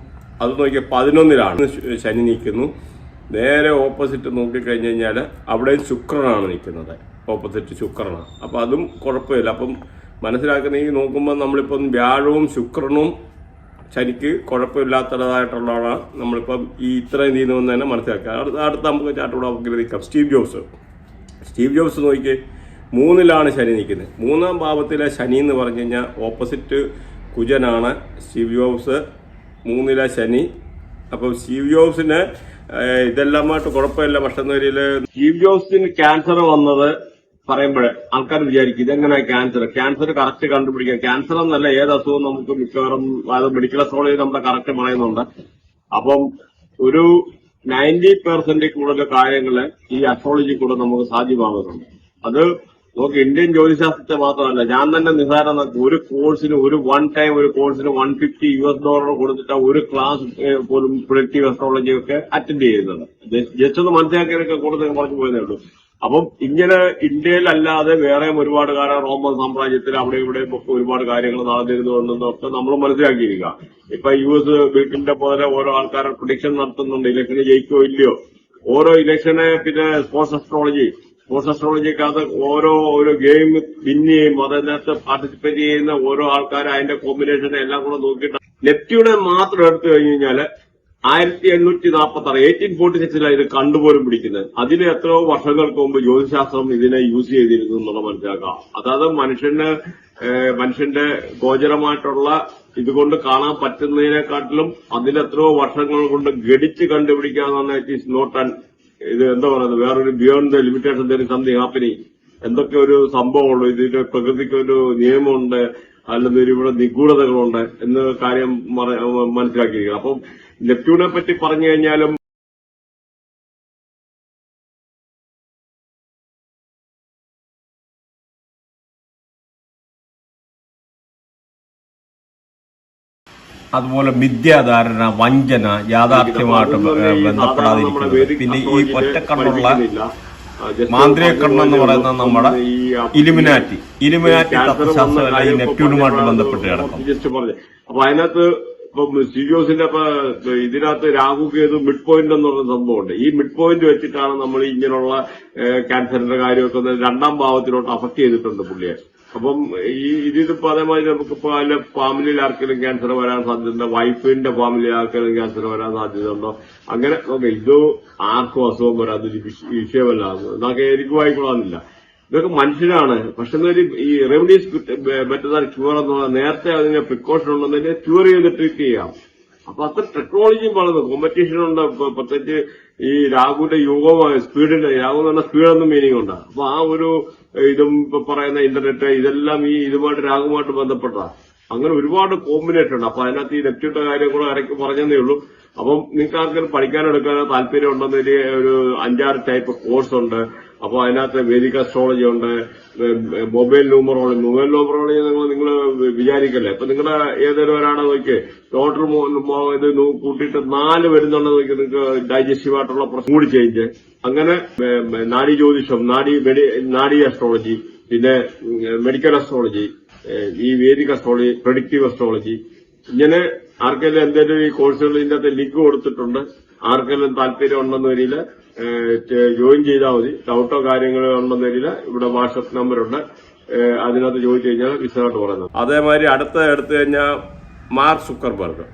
അത് നോക്കിയാൽ പതിനൊന്നിലാണ്. ശനി നിൽക്കുന്നു നേരെ ഓപ്പോസിറ്റ് നോക്കിക്കഴിഞ്ഞ് കഴിഞ്ഞാൽ അവിടെയും ശുക്രനാണ് നിൽക്കുന്നത്. ഓപ്പോസിറ്റ് ശുക്രനാണ്. അപ്പോൾ അതും കുഴപ്പമില്ല. അപ്പം മനസ്സിലാക്കുന്ന ഈ നോക്കുമ്പോൾ നമ്മളിപ്പം വ്യാഴവും ശുക്രനും ശനിക്ക് കുഴപ്പമില്ലാത്തതായിട്ടുള്ളതാണ് നമ്മളിപ്പം ഈ ഇത്രയും നീന്തുമെന്ന് തന്നെ മനസ്സിലാക്കുക. അടുത്ത അടുത്ത നമുക്ക് ചാട്ടോടെ നമുക്ക് നിൽക്കാം സ്റ്റീവ് ജോബ്സ്. സ്റ്റീവ് ജോബ്സ് നോക്കി മൂന്നിലാണ് ശനി നിൽക്കുന്നത്. മൂന്നാം ഭാവത്തിലെ ശനി എന്ന് പറഞ്ഞു കഴിഞ്ഞാൽ ഓപ്പോസിറ്റ് കുജനാണ് സ്റ്റീവ് ജോബ്സ് മൂന്നിലെ ശനി. അപ്പം സ്റ്റീവ് ജോബ്സിന് ഇതെല്ലാമായിട്ട് കുഴപ്പമില്ല. പക്ഷെ എന്നൊരിൽ സ്റ്റീവ് ജോസിന് ക്യാൻസർ വന്നത് പറയുമ്പോഴേ ആൾക്കാർ വിചാരിക്കും ഇതെങ്ങനെ ക്യാൻസർ ക്യാൻസർ കറക്റ്റ് കണ്ടുപിടിക്കാം ക്യാൻസർ എന്നല്ല ഏത് അസുഖവും നമുക്ക് മിക്കവാറും അത് മെഡിക്കൽ അസോളജി നമ്മുടെ കറക്റ്റ് പറയുന്നുണ്ട്. അപ്പം ഒരു നയന്റി പെർസെന്റ് കൂടുതൽ കാര്യങ്ങൾ ഈ അസ്ട്രോളജി കൂടെ നമുക്ക് സാധ്യമാകുന്നുണ്ട്. അത് നോക്ക് ഇന്ത്യൻ ജ്യോതിശാസ്ത്രത്തെ മാത്രമല്ല ഞാൻ തന്നെ നിസാരം ഒരു കോഴ്സിന് ഒരു വൺ ടൈം ഒരു കോഴ്സിന് one fifty U S dollar കൊടുത്തിട്ട് ഒരു ക്ലാസ് പോലും പ്രൊഡക്റ്റീവ് എസ്ട്രോളജി ഒക്കെ അറ്റൻഡ് ചെയ്യുന്നുണ്ട് ജസ്റ്റ് ഒന്ന് മനസ്സിലാക്കിയതൊക്കെ കൂടുതൽ പറഞ്ഞു പോയതേ ഉള്ളൂ. അപ്പം ഇങ്ങനെ ഇന്ത്യയിലല്ലാതെ വേറെയും ഒരുപാട് കാലം റോമൻ സാമ്രാജ്യത്തിൽ അവിടെ ഇവിടെയും ഒക്കെ ഒരുപാട് കാര്യങ്ങൾ നടന്നിരുന്നുണ്ടെന്നൊക്കെ നമ്മൾ മനസ്സിലാക്കിയിരിക്കുക. ഇപ്പൊ യു എസ് വീട്ടിന്റെ പോലെ ഓരോ ആൾക്കാരെ പ്രൊഡിക്ഷൻ നടത്തുന്നുണ്ട് ഇലക്ഷന് ജയിക്കോ ഇല്ലയോ? ഓരോ ഇലക്ഷനെ പിന്നെ സ്പോർട്സ് അസ്ട്രോളജി സ്പോർട്സ് അസ്ട്രോളജിക്കകത്ത് ഓരോ ഒരു ഗെയിം വിൻ ചെയ്യും അതിനകത്ത് പാർട്ടിസിപ്പേറ്റ് ചെയ്യുന്ന ഓരോ ആൾക്കാർ അതിന്റെ കോമ്പിനേഷൻ എല്ലാം കൂടെ നോക്കിയിട്ട് നെപ്റ്റ്യൂണെ മാത്രം എടുത്തു കഴിഞ്ഞു കഴിഞ്ഞാൽ ആയിരത്തി എണ്ണൂറ്റി നാൽപ്പത്തി ആറ് എയ്റ്റീൻ ഫോർട്ടി സിക്സിലാണ് ഇത് കണ്ടുപോലും പിടിക്കുന്നത്. അതിന് എത്രയോ വർഷങ്ങൾക്ക് മുമ്പ് ജ്യോതിശാസ്ത്രം ഇതിനെ യൂസ് ചെയ്തിരുന്നു എന്നുള്ള മനസ്സിലാക്കാം. അതായത് മനുഷ്യന് മനുഷ്യന്റെ ഗോചരമായിട്ടുള്ള ഇതുകൊണ്ട് കാണാൻ പറ്റുന്നതിനെക്കാട്ടിലും അതിലെത്രയോ വർഷങ്ങൾ കൊണ്ട് ഗടിച്ച് കണ്ടുപിടിക്കാന്ന് ഇറ്റ് ഈസ് നോട്ട് ആൻ ഇത് എന്താ പറയുന്നത്? വേറൊരു beyond the limitation there something happening എന്തൊക്കെ ഒരു സംഭവമുള്ളൂ ഇതിന്റെ പ്രകൃതിക്ക് ഒരു നിയമമുണ്ട്. അല്ലെങ്കിൽ ഇവിടെ നിഗൂഢതകളുണ്ട് എന്ന കാര്യം മനസ്സിലാക്കിയിരിക്കുക അപ്പം നെപ്റ്റ്യൂണെ പറ്റി പറഞ്ഞു കഴിഞ്ഞാലും അതുപോലെ മിഥ്യാധാരണ വഞ്ചന യാഥാർത്ഥ്യമായിട്ട് ബന്ധപ്പെടാതിരിക്കുന്നത്. പിന്നെ ഈ ഒറ്റക്കണ്ണുള്ള മാന്ത്രിക കണ്ണെന്ന് പറയുന്ന നമ്മുടെ ഇലുമിനാറ്റി. ഇലുമിനാറ്റി തത്വശാസ്ത്രമല്ല ഈ നെപ്റ്റ്യൂണുമായിട്ട് ബന്ധപ്പെട്ട് കിടക്കും. പറഞ്ഞു. അപ്പൊ അതിനകത്ത് ഇപ്പം സ്റ്റുഡിയോസിന്റെ ഇതിനകത്ത് രാഹു കേതു മിഡ് പോയിന്റ് എന്ന് പറയുന്ന സംഭവമുണ്ട്. ഈ മിഡ് പോയിന്റ് വെച്ചിട്ടാണ് നമ്മൾ ഇങ്ങനെയുള്ള ക്യാൻസറിന്റെ കാര്യമൊക്കെ രണ്ടാം ഭാവത്തിലോട്ട് അഫക്ട് ചെയ്തിട്ടുണ്ട് പുള്ളിയെ. അപ്പം ഈ ഇതിപ്പോ അതേമാതിരി നമുക്കിപ്പോ അതിന്റെ ഫാമിലിയിൽ ആർക്കെങ്കിലും ക്യാൻസർ വരാൻ സാധ്യതയുണ്ടോ? വൈഫിന്റെ ഫാമിലിയിൽ ആർക്കെങ്കിലും ക്യാൻസർ വരാൻ സാധ്യതയുണ്ടോ? അങ്ങനെ നോക്കെ ഇത് ആർക്കും അസുഖം വിഷ- വിഷയമല്ല. എന്നൊക്കെ എനിക്ക് വായിക്കൊള്ളാന്നില്ല ഇതൊക്കെ മനുഷ്യരാണ്. പക്ഷെ ഈ റെമഡീസ് ദാൻ ക്യൂർ എന്ന് പറഞ്ഞാൽ നേരത്തെ അതിന് പ്രിക്കോഷൻ ഉണ്ടെന്നതിനെ ക്യൂർ ചെയ്ത് ട്രീറ്റ് ചെയ്യാം. അപ്പൊ അത്ര ടെക്നോളജിയും വളർന്നു കോമ്പറ്റീഷൻ ഉണ്ട്. പ്രത്യേകിച്ച് ഈ രാഹുവിന്റെ യുഗമായ സ്പീഡിന്റെ രാഹു എന്ന് പറഞ്ഞാൽ സ്പീഡെന്നും മീനിങ് ഉണ്ട്. അപ്പൊ ആ ഒരു ഇതും പറയുന്ന ഇന്റർനെറ്റ് ഇതെല്ലാം ഈ ഇതുമായിട്ട് രാഗുമായിട്ട് ബന്ധപ്പെട്ടതാ. അങ്ങനെ ഒരുപാട് കോമ്പിനേഷൻ ഉണ്ട്. അപ്പൊ അതിനകത്ത് ഈ നെപ്റ്റ്യൂണിന്റെ കാര്യം കൂടെ ഇറക്കി പറഞ്ഞതേ ഉള്ളൂ. അപ്പം നിങ്ങൾക്ക് ആർക്കും പഠിക്കാനെടുക്കാൻ താല്പര്യം ഉണ്ടെന്നൊരു ഒരു അഞ്ചാറ് ടൈപ്പ് കോഴ്സ് ഉണ്ട്. അപ്പൊ അതിനകത്ത് വേദിക അസ്ട്രോളജി ഉണ്ട് മൊബൈൽ ന്യൂമറോളജി മൊബൈൽ ന്യൂമറോളജി നിങ്ങൾ നിങ്ങൾ വിചാരിക്കല്ലേ? അപ്പൊ നിങ്ങളുടെ ഏതെങ്കിലും ഒരാളെ നോക്കി ടോട്ടൽ ഇത് കൂട്ടിയിട്ട് നാല് വരുന്നുണ്ടെന്ന് നോക്കി നിങ്ങൾക്ക് ഡൈജസ്റ്റീവ് ആയിട്ടുള്ള പ്രശ്നം കൂടി ചേഞ്ച് അങ്ങനെ നാഡി ജ്യോതിഷം നാഡി നാഡി അസ്ട്രോളജി പിന്നെ മെഡിക്കൽ അസ്ട്രോളജി ഈ വേദിക അസ്ട്രോളജി പ്രൊഡിക്റ്റീവ് അസ്ട്രോളജി ഇങ്ങനെ ആർക്കെല്ലാം എന്തെങ്കിലും ഈ കോഴ്സുകൾ ഇതിന്റെ ലിങ്ക് കൊടുത്തിട്ടുണ്ട്. ആർക്കെല്ലാം താല്പര്യം ഉണ്ടെന്ന് വരിയിൽ ജോയിൻ ചെയ്താൽ മതി. ഡൗട്ടോ കാര്യങ്ങളോ ഉണ്ടെന്നില്ല ഇവിടെ വാട്സപ്പ് നമ്പറുണ്ട്. അതിനകത്ത് ചോദിച്ചു കഴിഞ്ഞാൽ വിശദമായിട്ട് പറയുന്നത്. അതേമാതിരി അടുത്ത എടുത്തു കഴിഞ്ഞാൽ മാർക്ക് സുക്കർബർഗ്.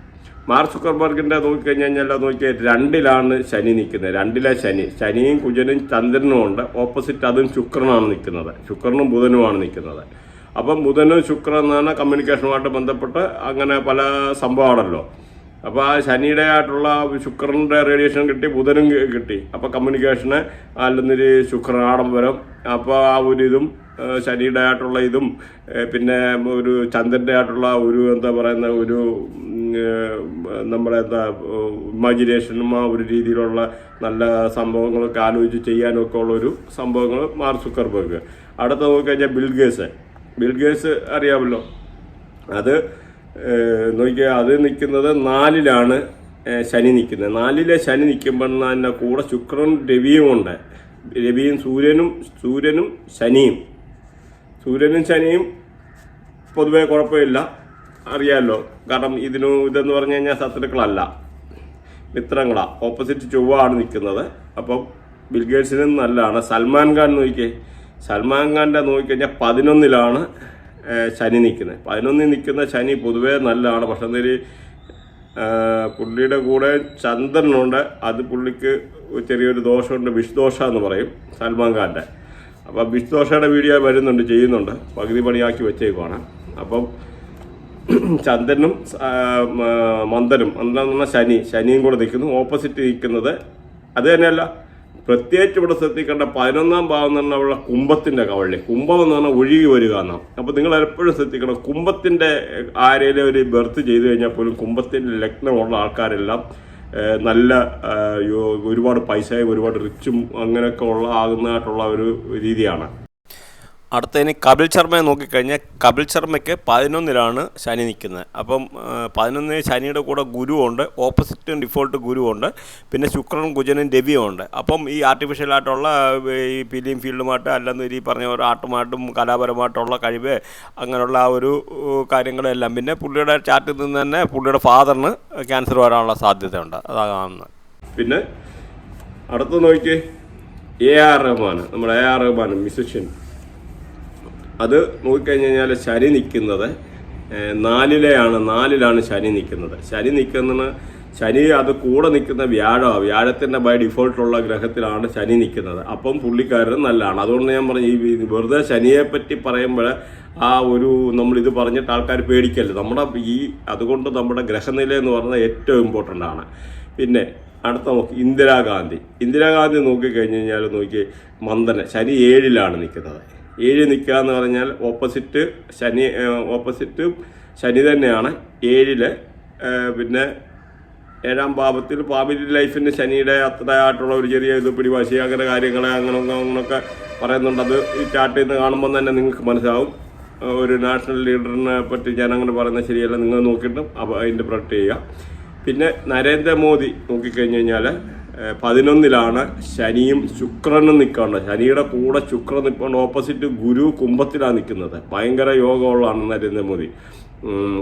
മാർക്ക് സുക്കർബർഗിന്റെ നോക്കിക്കഴിഞ്ഞാൽ നോക്കിയാൽ രണ്ടിലാണ് ശനി നിൽക്കുന്നത്. രണ്ടിലെ ശനി. ശനിയും കുജനും ചന്ദ്രനും ഉണ്ട്. ഓപ്പോസിറ്റ് അതും ശുക്രനാണ് നിൽക്കുന്നത്. ശുക്രനും ബുധനുമാണ് നിൽക്കുന്നത്. അപ്പം ബുധനും ശുക്രൻ എന്നാണ് കമ്മ്യൂണിക്കേഷനുമായിട്ട് ബന്ധപ്പെട്ട് അങ്ങനെ പല സംഭവമാണല്ലോ അപ്പോൾ ആ ശനിയുടെ ആയിട്ടുള്ള ശുക്രന്റെ റേഡിയേഷൻ കിട്ടി ബുധനും കിട്ടി. അപ്പോൾ കമ്മ്യൂണിക്കേഷന് അല്ലെന്നൊരു ശുക്രൻ ആഡംബരം അപ്പോൾ ആ ഒരു ഇതും ശനിയുടെ ആയിട്ടുള്ള ഇതും പിന്നെ ഒരു ചന്ദ്രന്റെ ആയിട്ടുള്ള ഒരു എന്താ പറയുന്ന ഒരു നമ്മുടെ എന്താ ഇമാജിനേഷനും ആ ഒരു രീതിയിലുള്ള നല്ല സംഭവങ്ങളൊക്കെ ആലോചിച്ച് ചെയ്യാനൊക്കെ ഉള്ള ഒരു സംഭവങ്ങൾ മാർക്ക് സുക്കർബർഗ്. അടുത്ത നോക്കിക്കഴിഞ്ഞാൽ ബിൽഗേസ് ബിൽഗേസ് അറിയാമല്ലോ. അത് നോക്കിയാൽ അത് നിൽക്കുന്നത് നാലിലാണ് ശനി നിൽക്കുന്നത്. നാലിലെ ശനി നിൽക്കുമ്പോൾ തന്നെ കൂടെ ശുക്രനും രവിയും ഉണ്ട്. രവിയും സൂര്യനും സൂര്യനും ശനിയും. സൂര്യനും ശനിയും പൊതുവേ കുഴപ്പമില്ല. അറിയാമല്ലോ കാരണം ഇതിനു ഇതെന്ന് പറഞ്ഞു കഴിഞ്ഞാൽ ശത്രുക്കളല്ല. മിത്രങ്ങളാണ് ഓപ്പോസിറ്റ് ചൊവ്വ ആണ് നിൽക്കുന്നത്. അപ്പം ബിൽഗേറ്റ്സിനും നല്ലതാണ്. സൽമാൻ ഖാൻ നോക്കിയേ സൽമാൻ ഖാന്റെ നോക്കിക്കഴിഞ്ഞാൽ പതിനൊന്നിലാണ്. ശനി നിൽക്കുന്നത്. പതിനൊന്നിൽ നിൽക്കുന്ന ശനി പൊതുവേ നല്ലതാണ്. പക്ഷെ എന്നൊരു പുള്ളിയുടെ കൂടെ ചന്ദ്രനുണ്ട്. അത് പുള്ളിക്ക് ചെറിയൊരു ദോഷമുണ്ട്. വിഷ്ദോഷ എന്ന് പറയും സൽമാൻ ഖാന്റെ. അപ്പം വിഷ്ദോഷയുടെ വീഡിയോ വരുന്നുണ്ട് ചെയ്യുന്നുണ്ട്. പകുതി പണിയാക്കി വെച്ചേക്കുവാണ്. അപ്പം ചന്ദ്രനും മന്ദനും മന്ദൻ പറഞ്ഞാൽ ശനി ശനിയും കൂടെ നിൽക്കുന്നു. ഓപ്പോസിറ്റ് നിൽക്കുന്നത് അത് തന്നെയല്ല. പ്രത്യേകിച്ച് ഇവിടെ ശ്രദ്ധിക്കേണ്ട പതിനൊന്നാം ഭാഗം എന്ന് പറഞ്ഞാൽ ഉള്ള കുംഭത്തിന്റെ കവളി. കുംഭം എന്ന് പറഞ്ഞാൽ ഒഴുകി വരിക എന്നാണ് അപ്പൊ നിങ്ങൾ എപ്പോഴും ശ്രദ്ധിക്കണം കുംഭത്തിന്റെ ആരേലും ഒരു ബെർത്ത് ചെയ്തു കഴിഞ്ഞാൽ പോലും കുംഭത്തിന്റെ ലഗ്നമുള്ള ആൾക്കാരെല്ലാം നല്ല ഒരുപാട് പൈസയും ഒരുപാട് റിച്ചും അങ്ങനെയൊക്കെ ഉള്ള ആകുന്നതായിട്ടുള്ള ഒരു രീതിയാണ്. അടുത്തതിന് കപിൽ ശർമ്മയെ നോക്കിക്കഴിഞ്ഞാൽ കപിൽ ശർമ്മയ്ക്ക് പതിനൊന്നിലാണ് ശനി നിൽക്കുന്നത്. അപ്പം പതിനൊന്നിന് ശനിയുടെ കൂടെ ഗുരുവുണ്ട് ഓപ്പോസിറ്റും ഡിഫോൾട്ട് ഗുരുവുണ്ട് പിന്നെ ശുക്രൻ കുജനും രവിയും ഉണ്ട് അപ്പം ഈ ആർട്ടിഫിഷ്യലായിട്ടുള്ള ഈ ഫിലിം ഫീൽഡുമായിട്ട് അല്ലെന്ന് ഈ പറഞ്ഞ ഒരു ആട്ടുമായിട്ടും കലാപരമായിട്ടുള്ള കഴിവ് അങ്ങനെയുള്ള ആ ഒരു കാര്യങ്ങളെല്ലാം. പിന്നെ പുള്ളിയുടെ ചാറ്റിൽ നിന്ന് തന്നെ പുള്ളിയുടെ ഫാദറിന് ക്യാൻസർ വരാനുള്ള സാധ്യതയുണ്ട്. അതാകാമെന്ന് പിന്നെ അടുത്ത് നോക്കി എ ആർ റഹ്മാൻ നമ്മുടെ എ ആർ റഹ്മാൻ മ്യൂസിഷ്യൻ അത് നോക്കിക്കഴിഞ്ഞ് കഴിഞ്ഞാൽ ശരി നിൽക്കുന്നത് നാലിലെയാണ് നാലിലാണ് ശനി നിൽക്കുന്നത് ശനി നിൽക്കുന്ന ശനി അത് കൂടെ നിൽക്കുന്ന വ്യാഴമാണ് വ്യാഴത്തിന്റെ ബൈ ഡിഫോൾട്ടുള്ള ഗ്രഹത്തിലാണ് ശനി നിൽക്കുന്നത് അപ്പം പുള്ളിക്കാരൻ നല്ലതാണ്. അതുകൊണ്ട് ഞാൻ പറഞ്ഞു ഈ വെറുതെ ശനിയെ പറ്റി പറയുമ്പോൾ ആ ഒരു നമ്മളിത് പറഞ്ഞിട്ട് ആൾക്കാർ പേടിക്കല്ലേ? നമ്മുടെ ഈ അതുകൊണ്ട് നമ്മുടെ ഗ്രഹനില എന്ന് പറഞ്ഞാൽ ഏറ്റവും ഇമ്പോർട്ടന്റ് ആണ്. പിന്നെ അടുത്ത നോക്കി ഇന്ദിരാഗാന്ധി. ഇന്ദിരാഗാന്ധി നോക്കിക്കഴിഞ്ഞ് കഴിഞ്ഞാൽ നോക്കി മന്ദന ശനി ഏഴിലാണ് നിൽക്കുന്നത് ഏഴ് നിൽക്കുക എന്ന് പറഞ്ഞാൽ ഓപ്പോസിറ്റ് ശനി ഓപ്പോസിറ്റ് ശനി തന്നെയാണ്. ഏഴിൽ പിന്നെ ഏഴാം ഭാവത്തിൽ ഫാമിലി ലൈഫിന് ശനിയുടെ അത്രയായിട്ടുള്ള ഒരു ചെറിയ ഇത് പിടിവാശി അങ്ങനെ കാര്യങ്ങൾ അങ്ങനെ അങ്ങനെയൊക്കെ പറയുന്നുണ്ട്. അത് ഈ ചാർട്ടിൽ നിന്ന് കാണുമ്പോൾ തന്നെ നിങ്ങൾക്ക് മനസ്സിലാവും. ഒരു നാഷണൽ ലീഡറിനെ പറ്റി ഞാൻ അങ്ങനെ പറയുന്നത് ശരിയല്ല. നിങ്ങൾ നോക്കിയിട്ടും അപ്പോൾ ഇന്റർപ്രറ്റ് ചെയ്യുക. പിന്നെ നരേന്ദ്രമോദി നോക്കിക്കഴിഞ്ഞ് കഴിഞ്ഞാൽ പതിനൊന്നിലാണ് ശനിയും ശുക്രനും നിൽക്കേണ്ടത് ശനിയുടെ കൂടെ ശുക്രൻ നിൽക്കേണ്ട ഓപ്പോസിറ്റ് ഗുരു കുംഭത്തിലാണ് നിൽക്കുന്നത് ഭയങ്കര യോഗമുള്ളതാണ് നരേന്ദ്രമോദി.